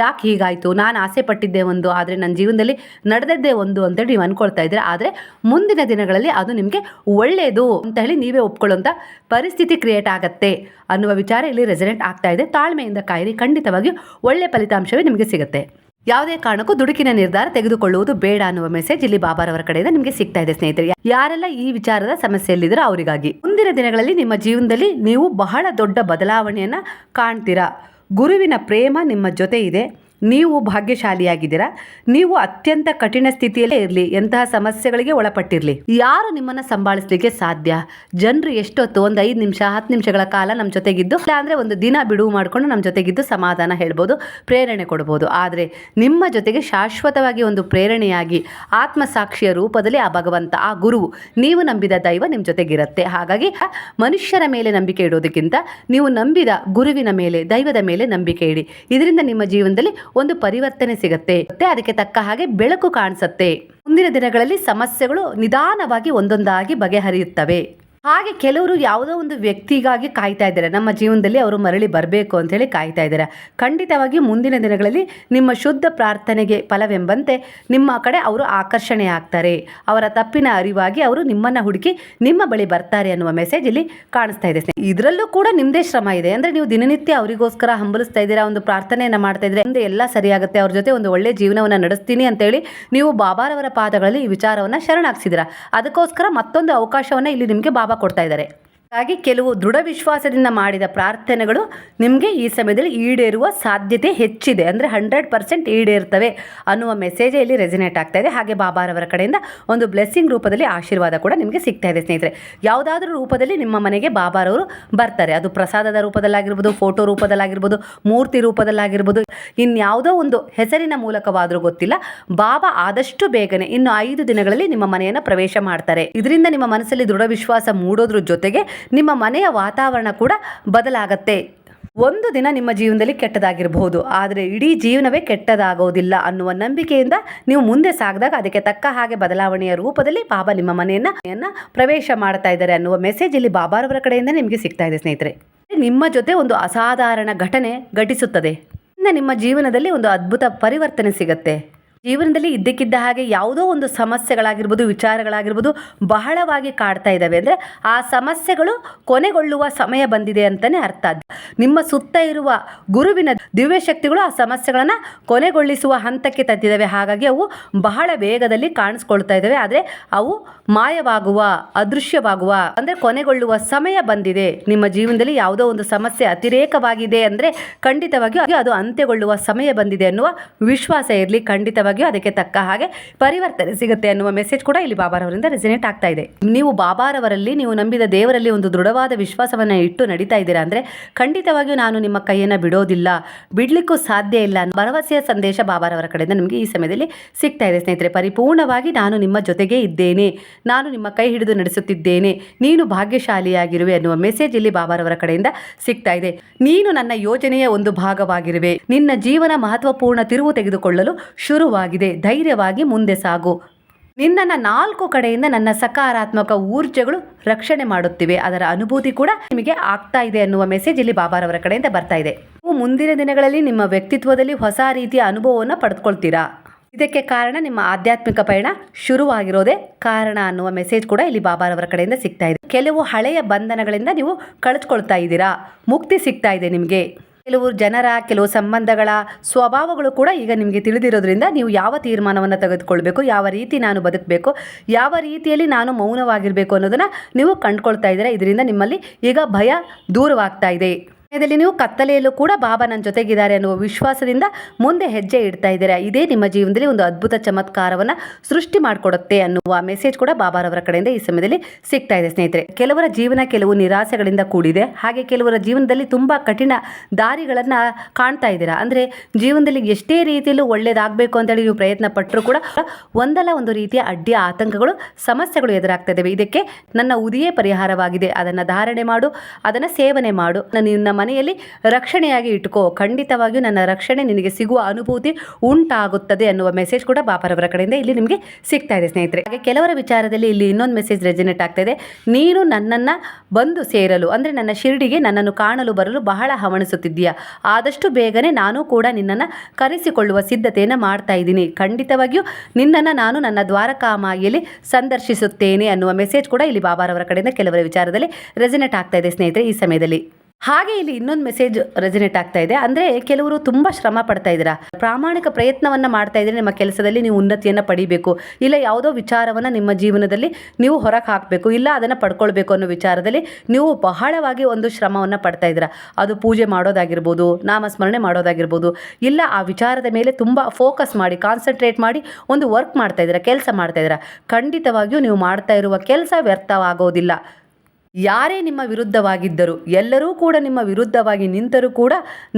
ಯಾಕೆ ಹೀಗಾಯಿತು? ನಾನು ಆಸೆ ಪಟ್ಟಿದ್ದೆ ಒಂದು, ಆದರೆ ನನ್ನ ಜೀವನದಲ್ಲಿ ನಡೆದದ್ದೇ ಒಂದು ಅಂತೇಳಿ ನೀವು ಅನ್ಕೊಳ್ತಾ ಇದ್ದೀರಾ? ಆದರೆ ಮುಂದಿನ ದಿನಗಳಲ್ಲಿ ಅದು ನಿಮಗೆ ಒಳ್ಳೆಯದು ಅಂತ ಹೇಳಿ ನೀವೇ ಒಪ್ಕೊಳ್ಳುವಂಥ ಪರಿಸ್ಥಿತಿ ಕ್ರಿಯೇಟ್ ಆಗತ್ತೆ ಅನ್ನುವ ವಿಚಾರ ಇಲ್ಲಿ ರೆಸಿಡೆಂಟ್ ಆಗ್ತಾ ಇದೆ. ತಾಳ್ಮೆಯಿಂದ ಕಾಯಿರಿ ಖಂಡಿತವಾಗಿ ಒಳ್ಳೆಯ ಫಲಿತಾಂಶವೇ ನಿಮಗೆ ಸಿಗುತ್ತೆ. ಯಾವುದೇ ಕಾರಣಕ್ಕೂ ದುಡುಕಿನ ನಿರ್ಧಾರ ತೆಗೆದುಕೊಳ್ಳುವುದು ಬೇಡ ಅನ್ನುವ ಮೆಸೇಜ್ ಇಲ್ಲಿ ಬಾಬಾರವರ ಕಡೆಯಿಂದ ನಿಮಗೆ ಸಿಗ್ತಾ ಇದೆ ಸ್ನೇಹಿತರೆ. ಯಾರೆಲ್ಲ ಈ ವಿಚಾರದ ಸಮಸ್ಯೆಯಲ್ಲಿದ್ದರೂ ಅವರಿಗಾಗಿ. ಮುಂದಿನ ದಿನಗಳಲ್ಲಿ ನಿಮ್ಮ ಜೀವನದಲ್ಲಿ ನೀವು ಬಹಳ ದೊಡ್ಡ ಬದಲಾವಣೆಯನ್ನು ಕಾಣ್ತೀರಾ. ಗುರುವಿನ ಪ್ರೇಮ ನಿಮ್ಮ ಜೊತೆ ಇದೆ. ನೀವು ಭಾಗ್ಯಶಾಲಿಯಾಗಿದ್ದೀರಾ? ನೀವು ಅತ್ಯಂತ ಕಠಿಣ ಸ್ಥಿತಿಯಲ್ಲೇ ಇರಲಿ, ಎಂತಹ ಸಮಸ್ಯೆಗಳಿಗೆ ಒಳಪಟ್ಟಿರಲಿ. ಯಾರು ನಿಮ್ಮನ್ನು ಸಂಭಾಳಿಸ್ಲಿಕ್ಕೆ ಸಾಧ್ಯ? ಜನರು ಎಷ್ಟೊತ್ತು? ಒಂದು ಐದು ನಿಮಿಷ, ಹತ್ತು ನಿಮಿಷಗಳ ಕಾಲ ನಮ್ಮ ಜೊತೆಗಿದ್ದು, ಇಲ್ಲ ಅಂದರೆ ಒಂದು ದಿನ ಬಿಡುವು ಮಾಡಿಕೊಂಡು ನಮ್ಮ ಜೊತೆಗಿದ್ದು ಸಮಾಧಾನ ಹೇಳ್ಬೋದು, ಪ್ರೇರಣೆ ಕೊಡ್ಬೋದು. ಆದರೆ ನಿಮ್ಮ ಜೊತೆಗೆ ಶಾಶ್ವತವಾಗಿ ಒಂದು ಪ್ರೇರಣೆಯಾಗಿ, ಆತ್ಮಸಾಕ್ಷಿಯ ರೂಪದಲ್ಲಿ ಆ ಭಗವಂತ, ಆ ಗುರು, ನೀವು ನಂಬಿದ ದೈವ ನಿಮ್ಮ ಜೊತೆಗಿರುತ್ತೆ. ಹಾಗಾಗಿ ಮನುಷ್ಯರ ಮೇಲೆ ನಂಬಿಕೆ ಇಡೋದಕ್ಕಿಂತ ನೀವು ನಂಬಿದ ಗುರುವಿನ ಮೇಲೆ, ದೈವದ ಮೇಲೆ ನಂಬಿಕೆ ಇಡಿ. ಇದರಿಂದ ನಿಮ್ಮ ಜೀವನದಲ್ಲಿ ಒಂದು ಪರಿವರ್ತನೆ ಸಿಗುತ್ತೆ. ಮತ್ತೆ ಅದಕ್ಕೆ ತಕ್ಕ ಹಾಗೆ ಬೆಳಕು ಕಾಣಿಸುತ್ತೆ. ಮುಂದಿನ ದಿನಗಳಲ್ಲಿ ಸಮಸ್ಯೆಗಳು ನಿಧಾನವಾಗಿ ಒಂದೊಂದಾಗಿ ಬಗೆಹರಿಯುತ್ತವೆ. ಹಾಗೆ ಕೆಲವರು ಯಾವುದೋ ಒಂದು ವ್ಯಕ್ತಿಗಾಗಿ ಕಾಯ್ತಾ ಇದ್ದಾರೆ. ನಮ್ಮ ಜೀವನದಲ್ಲಿ ಅವರು ಮರಳಿ ಬರಬೇಕು ಅಂತೇಳಿ ಕಾಯ್ತಾ ಇದ್ದಾರೆ. ಖಂಡಿತವಾಗಿ ಮುಂದಿನ ದಿನಗಳಲ್ಲಿ ನಿಮ್ಮ ಶುದ್ಧ ಪ್ರಾರ್ಥನೆಗೆ ಫಲವೆಂಬಂತೆ ನಿಮ್ಮ ಕಡೆ ಅವರು ಆಕರ್ಷಣೆ ಆಗ್ತಾರೆ. ಅವರ ತಪ್ಪಿನ ಅರಿವಾಗಿ ಅವರು ನಿಮ್ಮನ್ನು ಹುಡುಕಿ ನಿಮ್ಮ ಬಳಿ ಬರ್ತಾರೆ ಅನ್ನುವ ಮೆಸೇಜ್ ಇಲ್ಲಿ ಕಾಣಿಸ್ತಾ ಇದೆ ಇದರಲ್ಲೂ ಕೂಡ ನಿಮ್ಮದೇ ಶ್ರಮ ಇದೆ. ಅಂದರೆ ನೀವು ದಿನನಿತ್ಯ ಅವರಿಗೋಸ್ಕರ ಹಂಬಲಿಸ್ತಾ ಇದ್ದೀರಾ, ಒಂದು ಪ್ರಾರ್ಥನೆಯನ್ನು ಮಾಡ್ತಾ ಇದ್ದರೆ, ಮುಂದೆ ಎಲ್ಲ ಸರಿಯಾಗುತ್ತೆ, ಅವ್ರ ಜೊತೆ ಒಂದು ಒಳ್ಳೆ ಜೀವನವನ್ನು ನಡೆಸ್ತೀನಿ ಅಂತೇಳಿ ನೀವು ಬಾಬಾರವರ ಪಾದಗಳಲ್ಲಿ ಈ ವಿಚಾರವನ್ನು ಶರಣಾಗ್ಸಿದ್ದೀರಾ. ಅದಕ್ಕೋಸ್ಕರ ಮತ್ತೊಂದು ಅವಕಾಶವನ್ನು ಇಲ್ಲಿ ನಿಮಗೆ ಬಾಬಾ ಕೊಡ್ತಾ ಇದ್ದಾರೆ. ಹಾಗಾಗಿ ಕೆಲವು ದೃಢ ವಿಶ್ವಾಸದಿಂದ ಮಾಡಿದ ಪ್ರಾರ್ಥನೆಗಳು ನಿಮಗೆ ಈ ಸಮಯದಲ್ಲಿ ಈಡೇರುವ ಸಾಧ್ಯತೆ ಹೆಚ್ಚಿದೆ. ಅಂದರೆ ಹಂಡ್ರೆಡ್ ಪರ್ಸೆಂಟ್ ಈಡೇರ್ತವೆ ಅನ್ನುವ ಮೆಸೇಜ್ ಇಲ್ಲಿ ರೆಸಿನೇಟ್ ಆಗ್ತಾ ಇದೆ. ಹಾಗೆ ಬಾಬಾರವರ ಕಡೆಯಿಂದ ಒಂದು ಬ್ಲೆಸ್ಸಿಂಗ್ ರೂಪದಲ್ಲಿ ಆಶೀರ್ವಾದ ಕೂಡ ನಿಮಗೆ ಸಿಗ್ತಾ ಇದೆ ಸ್ನೇಹಿತರೆ. ಯಾವುದಾದ್ರೂ ರೂಪದಲ್ಲಿ ನಿಮ್ಮ ಮನೆಗೆ ಬಾಬಾರವರು ಬರ್ತಾರೆ. ಅದು ಪ್ರಸಾದದ ರೂಪದಲ್ಲಾಗಿರ್ಬೋದು ಫೋಟೋ ರೂಪದಲ್ಲಾಗಿರ್ಬೋದು, ಮೂರ್ತಿ ರೂಪದಲ್ಲಾಗಿರ್ಬೋದು, ಇನ್ಯಾವುದೋ ಒಂದು ಹೆಸರಿನ ಮೂಲಕವಾದರೂ ಗೊತ್ತಿಲ್ಲ. ಬಾಬಾ ಆದಷ್ಟು ಬೇಗನೆ ಇನ್ನು ಐದು ದಿನಗಳಲ್ಲಿ ನಿಮ್ಮ ಮನೆಯನ್ನು ಪ್ರವೇಶ ಮಾಡ್ತಾರೆ. ಇದರಿಂದ ನಿಮ್ಮ ಮನಸ್ಸಲ್ಲಿ ದೃಢ ವಿಶ್ವಾಸ ಮೂಡೋದ್ರ ಜೊತೆಗೆ ನಿಮ್ಮ ಮನೆಯ ವಾತಾವರಣ ಕೂಡ ಬದಲಾಗತ್ತೆ. ಒಂದು ದಿನ ನಿಮ್ಮ ಜೀವನದಲ್ಲಿ ಕೆಟ್ಟದಾಗಿರಬಹುದು. ಆದರೆ ಇಡೀ ಜೀವನವೇ ಕೆಟ್ಟದಾಗೋದಿಲ್ಲ ಅನ್ನುವ ನಂಬಿಕೆಯಿಂದ ನೀವು ಮುಂದೆ ಸಾಗಿದಾಗ ಅದಕ್ಕೆ ತಕ್ಕ ಹಾಗೆ ಬದಲಾವಣೆಯ ರೂಪದಲ್ಲಿ ಬಾಬಾ ನಿಮ್ಮ ಮನೆಯನ್ನು ಪ್ರವೇಶ ಮಾಡ್ತಾ ಇದ್ದಾರೆ ಅನ್ನುವ ಮೆಸೇಜ್ ಇಲ್ಲಿ ಬಾಬಾರವರ ಕಡೆಯಿಂದ ನಿಮಗೆ ಸಿಗ್ತಾ ಇದೆ ಸ್ನೇಹಿತರೆ. ನಿಮ್ಮ ಜೊತೆ ಒಂದು ಅಸಾಧಾರಣ ಘಟನೆ ಘಟಿಸುತ್ತದೆ. ನಿಮ್ಮ ಜೀವನದಲ್ಲಿ ಒಂದು ಅದ್ಭುತ ಪರಿವರ್ತನೆ ಸಿಗತ್ತೆ. ಜೀವನದಲ್ಲಿ ಇದ್ದಕ್ಕಿದ್ದ ಹಾಗೆ ಯಾವುದೋ ಒಂದು ಸಮಸ್ಯೆಗಳಾಗಿರ್ಬೋದು, ವಿಚಾರಗಳಾಗಿರ್ಬೋದು ಬಹಳವಾಗಿ ಕಾಡ್ತಾ ಇದ್ದಾವೆ ಅಂದರೆ ಆ ಸಮಸ್ಯೆಗಳು ಕೊನೆಗೊಳ್ಳುವ ಸಮಯ ಬಂದಿದೆ ಅಂತಲೇ ಅರ್ಥ ನಿಮ್ಮ ಸುತ್ತ ಇರುವ ಗುರುವಿನ ದಿವ್ಯ ಶಕ್ತಿಗಳು ಆ ಸಮಸ್ಯೆಗಳನ್ನು ಕೊನೆಗೊಳಿಸುವ ಹಂತಕ್ಕೆ ತಂದಿದ್ದಾವೆ ಹಾಗಾಗಿ ಅವು ಬಹಳ ವೇಗದಲ್ಲಿ ಕಾಣಿಸ್ಕೊಳ್ತಾ ಇದ್ದಾವೆ ಆದರೆ ಅವು ಮಾಯವಾಗುವ, ಅದೃಶ್ಯವಾಗುವ, ಅಂದರೆ ಕೊನೆಗೊಳ್ಳುವ ಸಮಯ ಬಂದಿದೆ. ನಿಮ್ಮ ಜೀವನದಲ್ಲಿ ಯಾವುದೋ ಒಂದು ಸಮಸ್ಯೆ ಅತಿರೇಕವಾಗಿದೆ ಅಂದರೆ ಖಂಡಿತವಾಗಿಯೂ ಅದು ಅಂತ್ಯಗೊಳ್ಳುವ ಸಮಯ ಬಂದಿದೆ ಅನ್ನುವ ವಿಶ್ವಾಸ ಇರಲಿ. ಖಂಡಿತವಾಗಿಯೂ ಅದಕ್ಕೆ ತಕ್ಕ ಹಾಗೆ ಪರಿವರ್ತನೆ ಸಿಗುತ್ತೆ ಅನ್ನುವ ಮೆಸೇಜ್ ಕೂಡ ಇಲ್ಲಿ ಬಾಬಾರವರಿಂದ ರೆಸಿನೇಟ್ ಆಗ್ತಾ ಇದೆ. ನೀವು ಬಾಬಾರವರಲ್ಲಿ, ನೀವು ನಂಬಿದ ದೇವರಲ್ಲಿ ಒಂದು ದೃಢವಾದ ವಿಶ್ವಾಸವನ್ನು ಇಟ್ಟು ನಡೀತಾ ಇದ್ದೀರಾ ಅಂದರೆ ಖಂಡಿತವಾಗಿಯೂ ನಾನು ನಿಮ್ಮ ಕೈಯನ್ನು ಬಿಡೋದಿಲ್ಲ, ಬಿಡಲಿಕ್ಕೂ ಸಾಧ್ಯ ಇಲ್ಲ ಭರವಸೆಯ ಸಂದೇಶ ಬಾಬಾರವರ ಕಡೆಯಿಂದ ನಿಮಗೆ ಈ ಸಮಯದಲ್ಲಿ ಸಿಗ್ತಾ ಇದೆ ಸ್ನೇಹಿತರೆ. ಪರಿಪೂರ್ಣವಾಗಿ ನಾನು ನಿಮ್ಮ ಜೊತೆಗೇ ಇದ್ದೇನೆ, ನಾನು ನಿಮ್ಮ ಕೈ ಹಿಡಿದು ನಡೆಸುತ್ತಿದ್ದೇನೆ, ನೀನು ಭಾಗ್ಯಶಾಲಿಯಾಗಿರುವೆ ಅನ್ನುವ ಮೆಸೇಜ್ ಇಲ್ಲಿ ಬಾಬಾರವರ ಕಡೆಯಿಂದ ಸಿಗ್ತಾ ಇದೆ. ನೀನು ನನ್ನ ಯೋಜನೆಯ ಒಂದು ಭಾಗವಾಗಿರುವೆ. ನಿನ್ನ ಜೀವನ ಮಹತ್ವಪೂರ್ಣ ತಿರುವು ತೆಗೆದುಕೊಳ್ಳಲು ಶುರುವಾಗಿದೆ ಧೈರ್ಯವಾಗಿ ಮುಂದೆ ಸಾಗು. ನಿನ್ನನ್ನು ನಾಲ್ಕು ಕಡೆಯಿಂದ ನನ್ನ ಸಕಾರಾತ್ಮಕ ಊರ್ಜೆಗಳು ರಕ್ಷಣೆ ಮಾಡುತ್ತಿವೆ. ಅದರ ಅನುಭೂತಿ ಕೂಡ ನಿಮಗೆ ಆಗ್ತಾ ಇದೆ ಅನ್ನುವ ಮೆಸೇಜ್ ಇಲ್ಲಿ ಬಾಬಾರವರ ಕಡೆಯಿಂದ ಬರ್ತಾ ಇದೆ. ನೀವು ಮುಂದಿನ ದಿನಗಳಲ್ಲಿ ನಿಮ್ಮ ವ್ಯಕ್ತಿತ್ವದಲ್ಲಿ ಹೊಸ ರೀತಿಯ ಅನುಭವವನ್ನು ಪಡೆದುಕೊಳ್ತೀರಾ ಇದಕ್ಕೆ ಕಾರಣ ನಿಮ್ಮ ಆಧ್ಯಾತ್ಮಿಕ ಪಯಣ ಶುರುವಾಗಿರೋದೇ ಕಾರಣ ಅನ್ನುವ ಮೆಸೇಜ್ ಕೂಡ ಇಲ್ಲಿ ಬಾಬಾರವರ ಕಡೆಯಿಂದ ಸಿಗ್ತಾ ಇದೆ. ಕೆಲವು ಹಳೆಯ ಬಂಧನಗಳಿಂದ ನೀವು ಕಳೆದುಕೊಳ್ತಾ ಇದ್ದೀರಾ? ಮುಕ್ತಿ ಸಿಗ್ತಾ ಇದೆ ನಿಮಗೆ. ಕೆಲವು ಜನರ, ಕೆಲವು ಸಂಬಂಧಗಳ ಸ್ವಭಾವಗಳು ಕೂಡ ಈಗ ನಿಮಗೆ ತಿಳಿದಿರೋದ್ರಿಂದ ನೀವು ಯಾವ ತೀರ್ಮಾನವನ್ನು ತೆಗೆದುಕೊಳ್ಬೇಕು, ಯಾವ ರೀತಿ ನಾನು ಬದುಕಬೇಕು, ಯಾವ ರೀತಿಯಲ್ಲಿ ನಾನು ಮೌನವಾಗಿರಬೇಕು ಅನ್ನೋದನ್ನು ನೀವು ಕಂಡುಕೊಳ್ತಾ ಇದ್ದೀರಾ. ಇದರಿಂದ ನಿಮ್ಮಲ್ಲಿ ಈಗ ಭಯ ದೂರವಾಗ್ತಾ ಇದೆ. ಸಮಯದಲ್ಲಿ ನೀವು ಕತ್ತಲೆಯಲ್ಲೂ ಕೂಡ ಬಾಬಾ ನನ್ನ ಜೊತೆಗಿದ್ದಾರೆ ಅನ್ನುವ ವಿಶ್ವಾಸದಿಂದ ಮುಂದೆ ಹೆಜ್ಜೆ ಇಡ್ತಾ ಇದ್ದೀರಾ? ಇದೇ ನಿಮ್ಮ ಜೀವನದಲ್ಲಿ ಒಂದು ಅದ್ಭುತ ಚಮತ್ಕಾರವನ್ನು ಸೃಷ್ಟಿ ಮಾಡಿಕೊಡುತ್ತೆ ಅನ್ನುವ ಮೆಸೇಜ್ ಕೂಡ ಬಾಬಾರವರ ಕಡೆಯಿಂದ ಈ ಸಮಯದಲ್ಲಿ ಸಿಗ್ತಾ ಇದೆ ಸ್ನೇಹಿತರೆ. ಕೆಲವರ ಜೀವನ ಕೆಲವು ನಿರಾಸೆಗಳಿಂದ ಕೂಡಿದೆ. ಹಾಗೆ ಕೆಲವರ ಜೀವನದಲ್ಲಿ ತುಂಬ ಕಠಿಣ ದಾರಿಗಳನ್ನು ಕಾಣ್ತಾ ಇದ್ದೀರಾ? ಅಂದರೆ ಜೀವನದಲ್ಲಿ ಎಷ್ಟೇ ರೀತಿಯಲ್ಲೂ ಒಳ್ಳೇದಾಗಬೇಕು ಅಂತೇಳಿ ನೀವು ಪ್ರಯತ್ನ ಪಟ್ಟರೂ ಕೂಡ ಒಂದಲ್ಲ ಒಂದು ರೀತಿಯ ಅಡ್ಡಿಯ ಆತಂಕಗಳು, ಸಮಸ್ಯೆಗಳು ಎದುರಾಗ್ತಾ ಇದ್ದಾವೆ. ಇದಕ್ಕೆ ನನ್ನ ಉದಿಯೇ ಪರಿಹಾರವಾಗಿದೆ. ಅದನ್ನು ಧಾರಣೆ ಮಾಡು, ಅದನ್ನು ಸೇವನೆ ಮಾಡು. ನಿನ್ನ ಮನೆಯಲ್ಲಿ ರಕ್ಷಣೆಯಾಗಿ ಇಟ್ಕೋ. ಖಂಡಿತವಾಗಿಯೂ ನನ್ನ ರಕ್ಷಣೆ ನಿನಗೆ ಸಿಗುವ ಅನುಭೂತಿ ಉಂಟಾಗುತ್ತದೆ ಅನ್ನುವ ಮೆಸೇಜ್ ಕೂಡ ಬಾಪರವರ ಕಡೆಯಿಂದ ಇಲ್ಲಿ ನಿಮಗೆ ಸಿಗ್ತಾ ಇದೆ ಸ್ನೇಹಿತರೆ. ಹಾಗೆ ಕೆಲವರ ವಿಚಾರದಲ್ಲಿ ಇಲ್ಲಿ ಇನ್ನೊಂದು ಮೆಸೇಜ್ ರೆಜಿನೇಟ್ ಆಗ್ತಾ ಇದೆ. ನೀನು ನನ್ನನ್ನು ಬಂದು ಸೇರಲು, ಅಂದರೆ ನನ್ನ ಶಿರಡಿಗೆ ನನ್ನನ್ನು ಕಾಣಲು ಬರಲು ಬಹಳ ಹವಣಿಸುತ್ತಿದ್ದೀಯಾ? ಆದಷ್ಟು ಬೇಗನೆ ನಾನು ಕೂಡ ನಿನ್ನನ್ನು ಕರೆಸಿಕೊಳ್ಳುವ ಸಿದ್ಧತೆಯನ್ನು ಮಾಡ್ತಾ ಇದ್ದೀನಿ. ಖಂಡಿತವಾಗಿಯೂ ನಿನ್ನನ್ನು ನಾನು ನನ್ನ ದ್ವಾರಕಾಮಾಯಿಯಲ್ಲಿ ಸಂದರ್ಶಿಸುತ್ತೇನೆ ಅನ್ನುವ ಮೆಸೇಜ್ ಕೂಡ ಇಲ್ಲಿ ಬಾಬಾರವರ ಕಡೆಯಿಂದ ಕೆಲವರ ವಿಚಾರದಲ್ಲಿ ರೆಸಿನೇಟ್ ಆಗ್ತಾ ಇದೆ ಸ್ನೇಹಿತರೆ ಈ ಸಮಯದಲ್ಲಿ. ಹಾಗೆ ಇಲ್ಲಿ ಇನ್ನೊಂದು ಮೆಸೇಜ್ ರೆಸಿನೇಟ್ ಆಗ್ತಾ ಇದೆ. ಅಂದ್ರೆ ಕೆಲವರು ತುಂಬಾ ಶ್ರಮ ಪಡ್ತಾ ಇದ್ದೀರಾ? ಪ್ರಾಮಾಣಿಕ ಪ್ರಯತ್ನವನ್ನ ಮಾಡ್ತಾ ಇದ್ರೆ ನಿಮ್ಮ ಕೆಲಸದಲ್ಲಿ ನೀವು ಉನ್ನತಿಯನ್ನು ಪಡಿಬೇಕು. ಇಲ್ಲ ಯಾವುದೋ ವಿಚಾರವನ್ನ ನಿಮ್ಮ ಜೀವನದಲ್ಲಿ ನೀವು ಹೊರಗೆ ಹಾಕಬೇಕು. ಇಲ್ಲ ಅದನ್ನ ಪಡ್ಕೊಳ್ಬೇಕು ಅನ್ನೋ ವಿಚಾರದಲ್ಲಿ ನೀವು ಬಹಳವಾಗಿ ಒಂದು ಶ್ರಮವನ್ನು ಪಡ್ತಾ ಇದ್ದೀರಾ. ಅದು ಪೂಜೆ ಮಾಡೋದಾಗಿರ್ಬೋದು, ನಾಮಸ್ಮರಣೆ ಮಾಡೋದಾಗಿರ್ಬೋದು, ಇಲ್ಲ ಆ ವಿಚಾರದ ಮೇಲೆ ತುಂಬ ಫೋಕಸ್ ಮಾಡಿ ಕಾನ್ಸಂಟ್ರೇಟ್ ಮಾಡಿ ಒಂದು ವರ್ಕ್ ಮಾಡ್ತಾ ಇದ್ದೀರಾ, ಕೆಲಸ ಮಾಡ್ತಾ ಇದ್ದೀರಾ. ಖಂಡಿತವಾಗಿಯೂ ನೀವು ಮಾಡ್ತಾ ಇರುವ ಕೆಲಸ ವ್ಯರ್ಥವಾಗೋದಿಲ್ಲ. ಯಾರೇ ನಿಮ್ಮ ವಿರುದ್ಧವಾಗಿದ್ದರು, ಎಲ್ಲರೂ ಕೂಡ ನಿಮ್ಮ ವಿರುದ್ಧವಾಗಿ ನಿಂತರೂ ಕೂಡ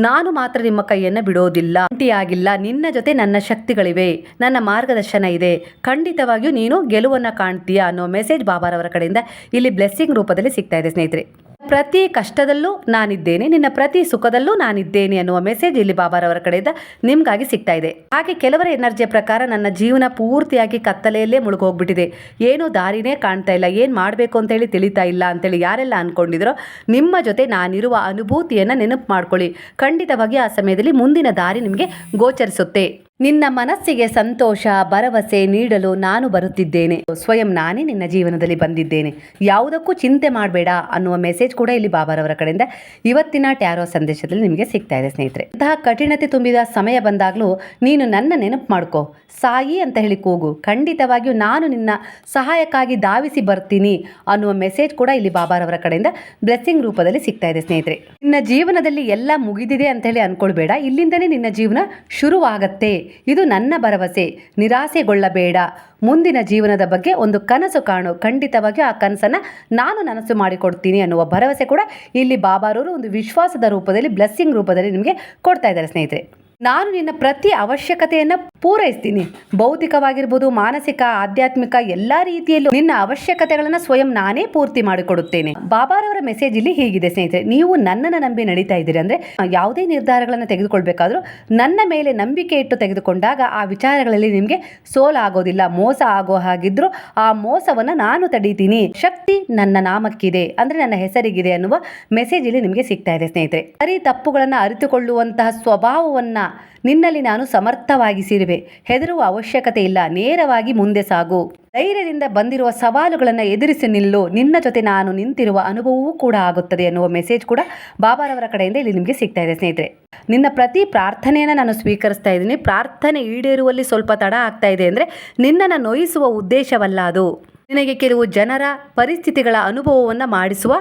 ನಾನು ಮಾತ್ರ ನಿಮ್ಮ ಕೈಯನ್ನು ಬಿಡೋದಿಲ್ಲ. ಅಂಟಿಯಾಗಿಲ್ಲ ನಿನ್ನ ಜೊತೆ ನನ್ನ ಶಕ್ತಿಗಳಿವೆ, ನನ್ನ ಮಾರ್ಗದರ್ಶನ ಇದೆ. ಖಂಡಿತವಾಗಿಯೂ ನೀನು ಗೆಲುವನ್ನು ಕಾಣ್ತೀಯಾ ಅನ್ನೋ ಮೆಸೇಜ್ ಬಾಬಾರವರ ಕಡೆಯಿಂದ ಇಲ್ಲಿ ಬ್ಲೆಸ್ಸಿಂಗ್ ರೂಪದಲ್ಲಿ ಸಿಗ್ತಾ ಇದೆ ಸ್ನೇಹಿತರೆ. ಪ್ರತಿ ಕಷ್ಟದಲ್ಲೂ ನಾನಿದ್ದೇನೆ, ನಿನ್ನ ಪ್ರತಿ ಸುಖದಲ್ಲೂ ನಾನಿದ್ದೇನೆ ಅನ್ನುವ ಮೆಸೇಜ್ ಇಲ್ಲಿ ಬಾಬಾರವರ ಕಡೆಯಿಂದ ನಿಮ್ಗಾಗಿ ಸಿಗ್ತಾ ಇದೆ. ಹಾಗೆ ಕೆಲವರ ಎನರ್ಜಿಯ ಪ್ರಕಾರ ನನ್ನ ಜೀವನ ಪೂರ್ತಿಯಾಗಿ ಕತ್ತಲೆಯಲ್ಲೇ ಮುಳುಗೋಗ್ಬಿಟ್ಟಿದೆ. ಏನು ದಾರಿನೇ ಕಾಣ್ತಾ ಇಲ್ಲ, ಏನು ಮಾಡಬೇಕು ಅಂತೇಳಿ ತಿಳಿತಾ ಇಲ್ಲ ಅಂತೇಳಿ ಯಾರೆಲ್ಲ ಅನ್ಕೊಂಡಿದ್ರೋ, ನಿಮ್ಮ ಜೊತೆ ನಾನಿರುವ ಅನುಭೂತಿಯನ್ನು ನೆನಪು ಮಾಡ್ಕೊಳ್ಳಿ. ಖಂಡಿತವಾಗಿ ಆ ಸಮಯದಲ್ಲಿ ಮುಂದಿನ ದಾರಿ ನಿಮಗೆ ಗೋಚರಿಸುತ್ತೆ. ನಿನ್ನ ಮನಸ್ಸಿಗೆ ಸಂತೋಷ, ಭರವಸೆ ನೀಡಲು ನಾನು ಬರುತ್ತಿದ್ದೇನೆ. ಸ್ವಯಂ ನಾನೇ ನಿನ್ನ ಜೀವನದಲ್ಲಿ ಬಂದಿದ್ದೇನೆ. ಯಾವುದಕ್ಕೂ ಚಿಂತೆ ಮಾಡಬೇಡ ಅನ್ನುವ ಮೆಸೇಜ್ ಕೂಡ ಇಲ್ಲಿ ಬಾಬಾರವರ ಕಡೆಯಿಂದ ಇವತ್ತಿನ ಟ್ಯಾರೋ ಸಂದೇಶದಲ್ಲಿ ನಿಮಗೆ ಸಿಗ್ತಾ ಇದೆ ಸ್ನೇಹಿತರೆ. ಇಂತಹ ಕಠಿಣತೆ ತುಂಬಿದ ಸಮಯ ಬಂದಾಗಲೂ ನೀನು ನನ್ನ ನೆನಪು ಮಾಡ್ಕೋ. ಸಾಯಿ ಅಂತ ಹೇಳಿ ಕೂಗು. ಖಂಡಿತವಾಗಿಯೂ ನಾನು ನಿನ್ನ ಸಹಾಯಕ್ಕಾಗಿ ಧಾವಿಸಿ ಬರ್ತೀನಿ ಅನ್ನುವ ಮೆಸೇಜ್ ಕೂಡ ಇಲ್ಲಿ ಬಾಬಾರವರ ಕಡೆಯಿಂದ ಬ್ಲೆಸ್ಸಿಂಗ್ ರೂಪದಲ್ಲಿ ಸಿಗ್ತಾ ಇದೆ ಸ್ನೇಹಿತರೆ. ನಿನ್ನ ಜೀವನದಲ್ಲಿ ಎಲ್ಲ ಮುಗಿದಿದೆ ಅಂತ ಹೇಳಿ ಅನ್ಕೊಳ್ಬೇಡ. ಇಲ್ಲಿಂದನೇ ನಿನ್ನ ಜೀವನ ಶುರುವಾಗತ್ತೆ. ಇದು ನನ್ನ ಭರವಸೆ. ನಿರಾಸೆಗೊಳ್ಳಬೇಡ. ಮುಂದಿನ ಜೀವನದ ಬಗ್ಗೆ ಒಂದು ಕನಸು ಕಾಣು. ಖಂಡಿತವಾಗಿ ಆ ಕನಸನ್ನು ನಾನು ನನಸು ಮಾಡಿಕೊಡ್ತೀನಿ ಅನ್ನುವ ಭರವಸೆ ಕೂಡ ಇಲ್ಲಿ ಬಾಬಾರವರು ಒಂದು ವಿಶ್ವಾಸದ ರೂಪದಲ್ಲಿ ಬ್ಲೆಸ್ಸಿಂಗ್ ರೂಪದಲ್ಲಿ ನಿಮಗೆ ಕೊಡ್ತಾ ಇದ್ದಾರೆ ಸ್ನೇಹಿತರೆ. ನಾನು ನಿನ್ನ ಪ್ರತಿ ಅವಶ್ಯಕತೆಯನ್ನು ಪೂರೈಸ್ತೀನಿ. ಭೌತಿಕವಾಗಿರ್ಬೋದು, ಮಾನಸಿಕ, ಆಧ್ಯಾತ್ಮಿಕ ಎಲ್ಲ ರೀತಿಯಲ್ಲೂ ನಿನ್ನ ಅವಶ್ಯಕತೆಗಳನ್ನು ಸ್ವಯಂ ನಾನೇ ಪೂರ್ತಿ ಮಾಡಿಕೊಡುತ್ತೇನೆ. ಬಾಬಾರವರ ಮೆಸೇಜ್ ಇಲ್ಲಿ ಹೀಗಿದೆ, ಸ್ನೇಹಿತರೆ. ನೀವು ನನ್ನನ್ನು ನಂಬಿ ನಡೀತಾ ಇದ್ದೀರಿ ಅಂದರೆ, ಯಾವುದೇ ನಿರ್ಧಾರಗಳನ್ನು ತೆಗೆದುಕೊಳ್ಬೇಕಾದ್ರೂ ನನ್ನ ಮೇಲೆ ನಂಬಿಕೆ ಇಟ್ಟು ತೆಗೆದುಕೊಂಡಾಗ ಆ ವಿಚಾರಗಳಲ್ಲಿ ನಿಮಗೆ ಸೋಲಾಗೋದಿಲ್ಲ ಮೋಸ ಆಗೋ ಹಾಗಿದ್ರು ಆ ಮೋಸವನ್ನು ನಾನು ತಡೀತೀನಿ. ಶಕ್ತಿ ನನ್ನ ನಾಮಕ್ಕಿದೆ ಅಂದರೆ ನನ್ನ ಹೆಸರಿಗಿದೆ ಅನ್ನುವ ಮೆಸೇಜ್ ಇಲ್ಲಿ ನಿಮಗೆ ಸಿಗ್ತಾ ಇದೆ, ಸ್ನೇಹಿತರೆ. ಸರಿ, ತಪ್ಪುಗಳನ್ನು ಅರಿತುಕೊಳ್ಳುವಂತಹ ಸ್ವಭಾವವನ್ನು ನಿನ್ನಲ್ಲಿ ನಾನು ಸಮರ್ಥವಾಗಿಸಿರುವೆ. ಹೆದರುವ ಅವಶ್ಯಕತೆ ಇಲ್ಲ. ನೇರವಾಗಿ ಮುಂದೆ ಸಾಗು. ಧೈರ್ಯದಿಂದ ಬಂದಿರುವ ಸವಾಲುಗಳನ್ನು ಎದುರಿಸಿ ನಿಲ್ಲು. ನಿನ್ನ ಜೊತೆ ನಾನು ನಿಂತಿರುವ ಅನುಭವವೂ ಕೂಡ ಆಗುತ್ತದೆ ಅನ್ನುವ ಮೆಸೇಜ್ ಕೂಡ ಬಾಬಾರವರ ಕಡೆಯಿಂದ ಇಲ್ಲಿ ನಿಮಗೆ ಸಿಗ್ತಾ ಇದೆ ಸ್ನೇಹಿತರೆ. ನಿನ್ನ ಪ್ರತಿ ಪ್ರಾರ್ಥನೆಯನ್ನು ನಾನು ಸ್ವೀಕರಿಸ್ತಾ ಇದ್ದೀನಿ. ಪ್ರಾರ್ಥನೆ ಈಡೇರುವಲ್ಲಿ ಸ್ವಲ್ಪ ತಡ ಆಗ್ತಾ ಇದೆ ಅಂದರೆ ನಿನ್ನನ್ನು ನೋಯಿಸುವ ಉದ್ದೇಶವಲ್ಲ ಅದು. ನಿನಗೆ ಕೆಲವು ಜನರ ಪರಿಸ್ಥಿತಿಗಳ ಅನುಭವವನ್ನು ಮಾಡಿಸುವ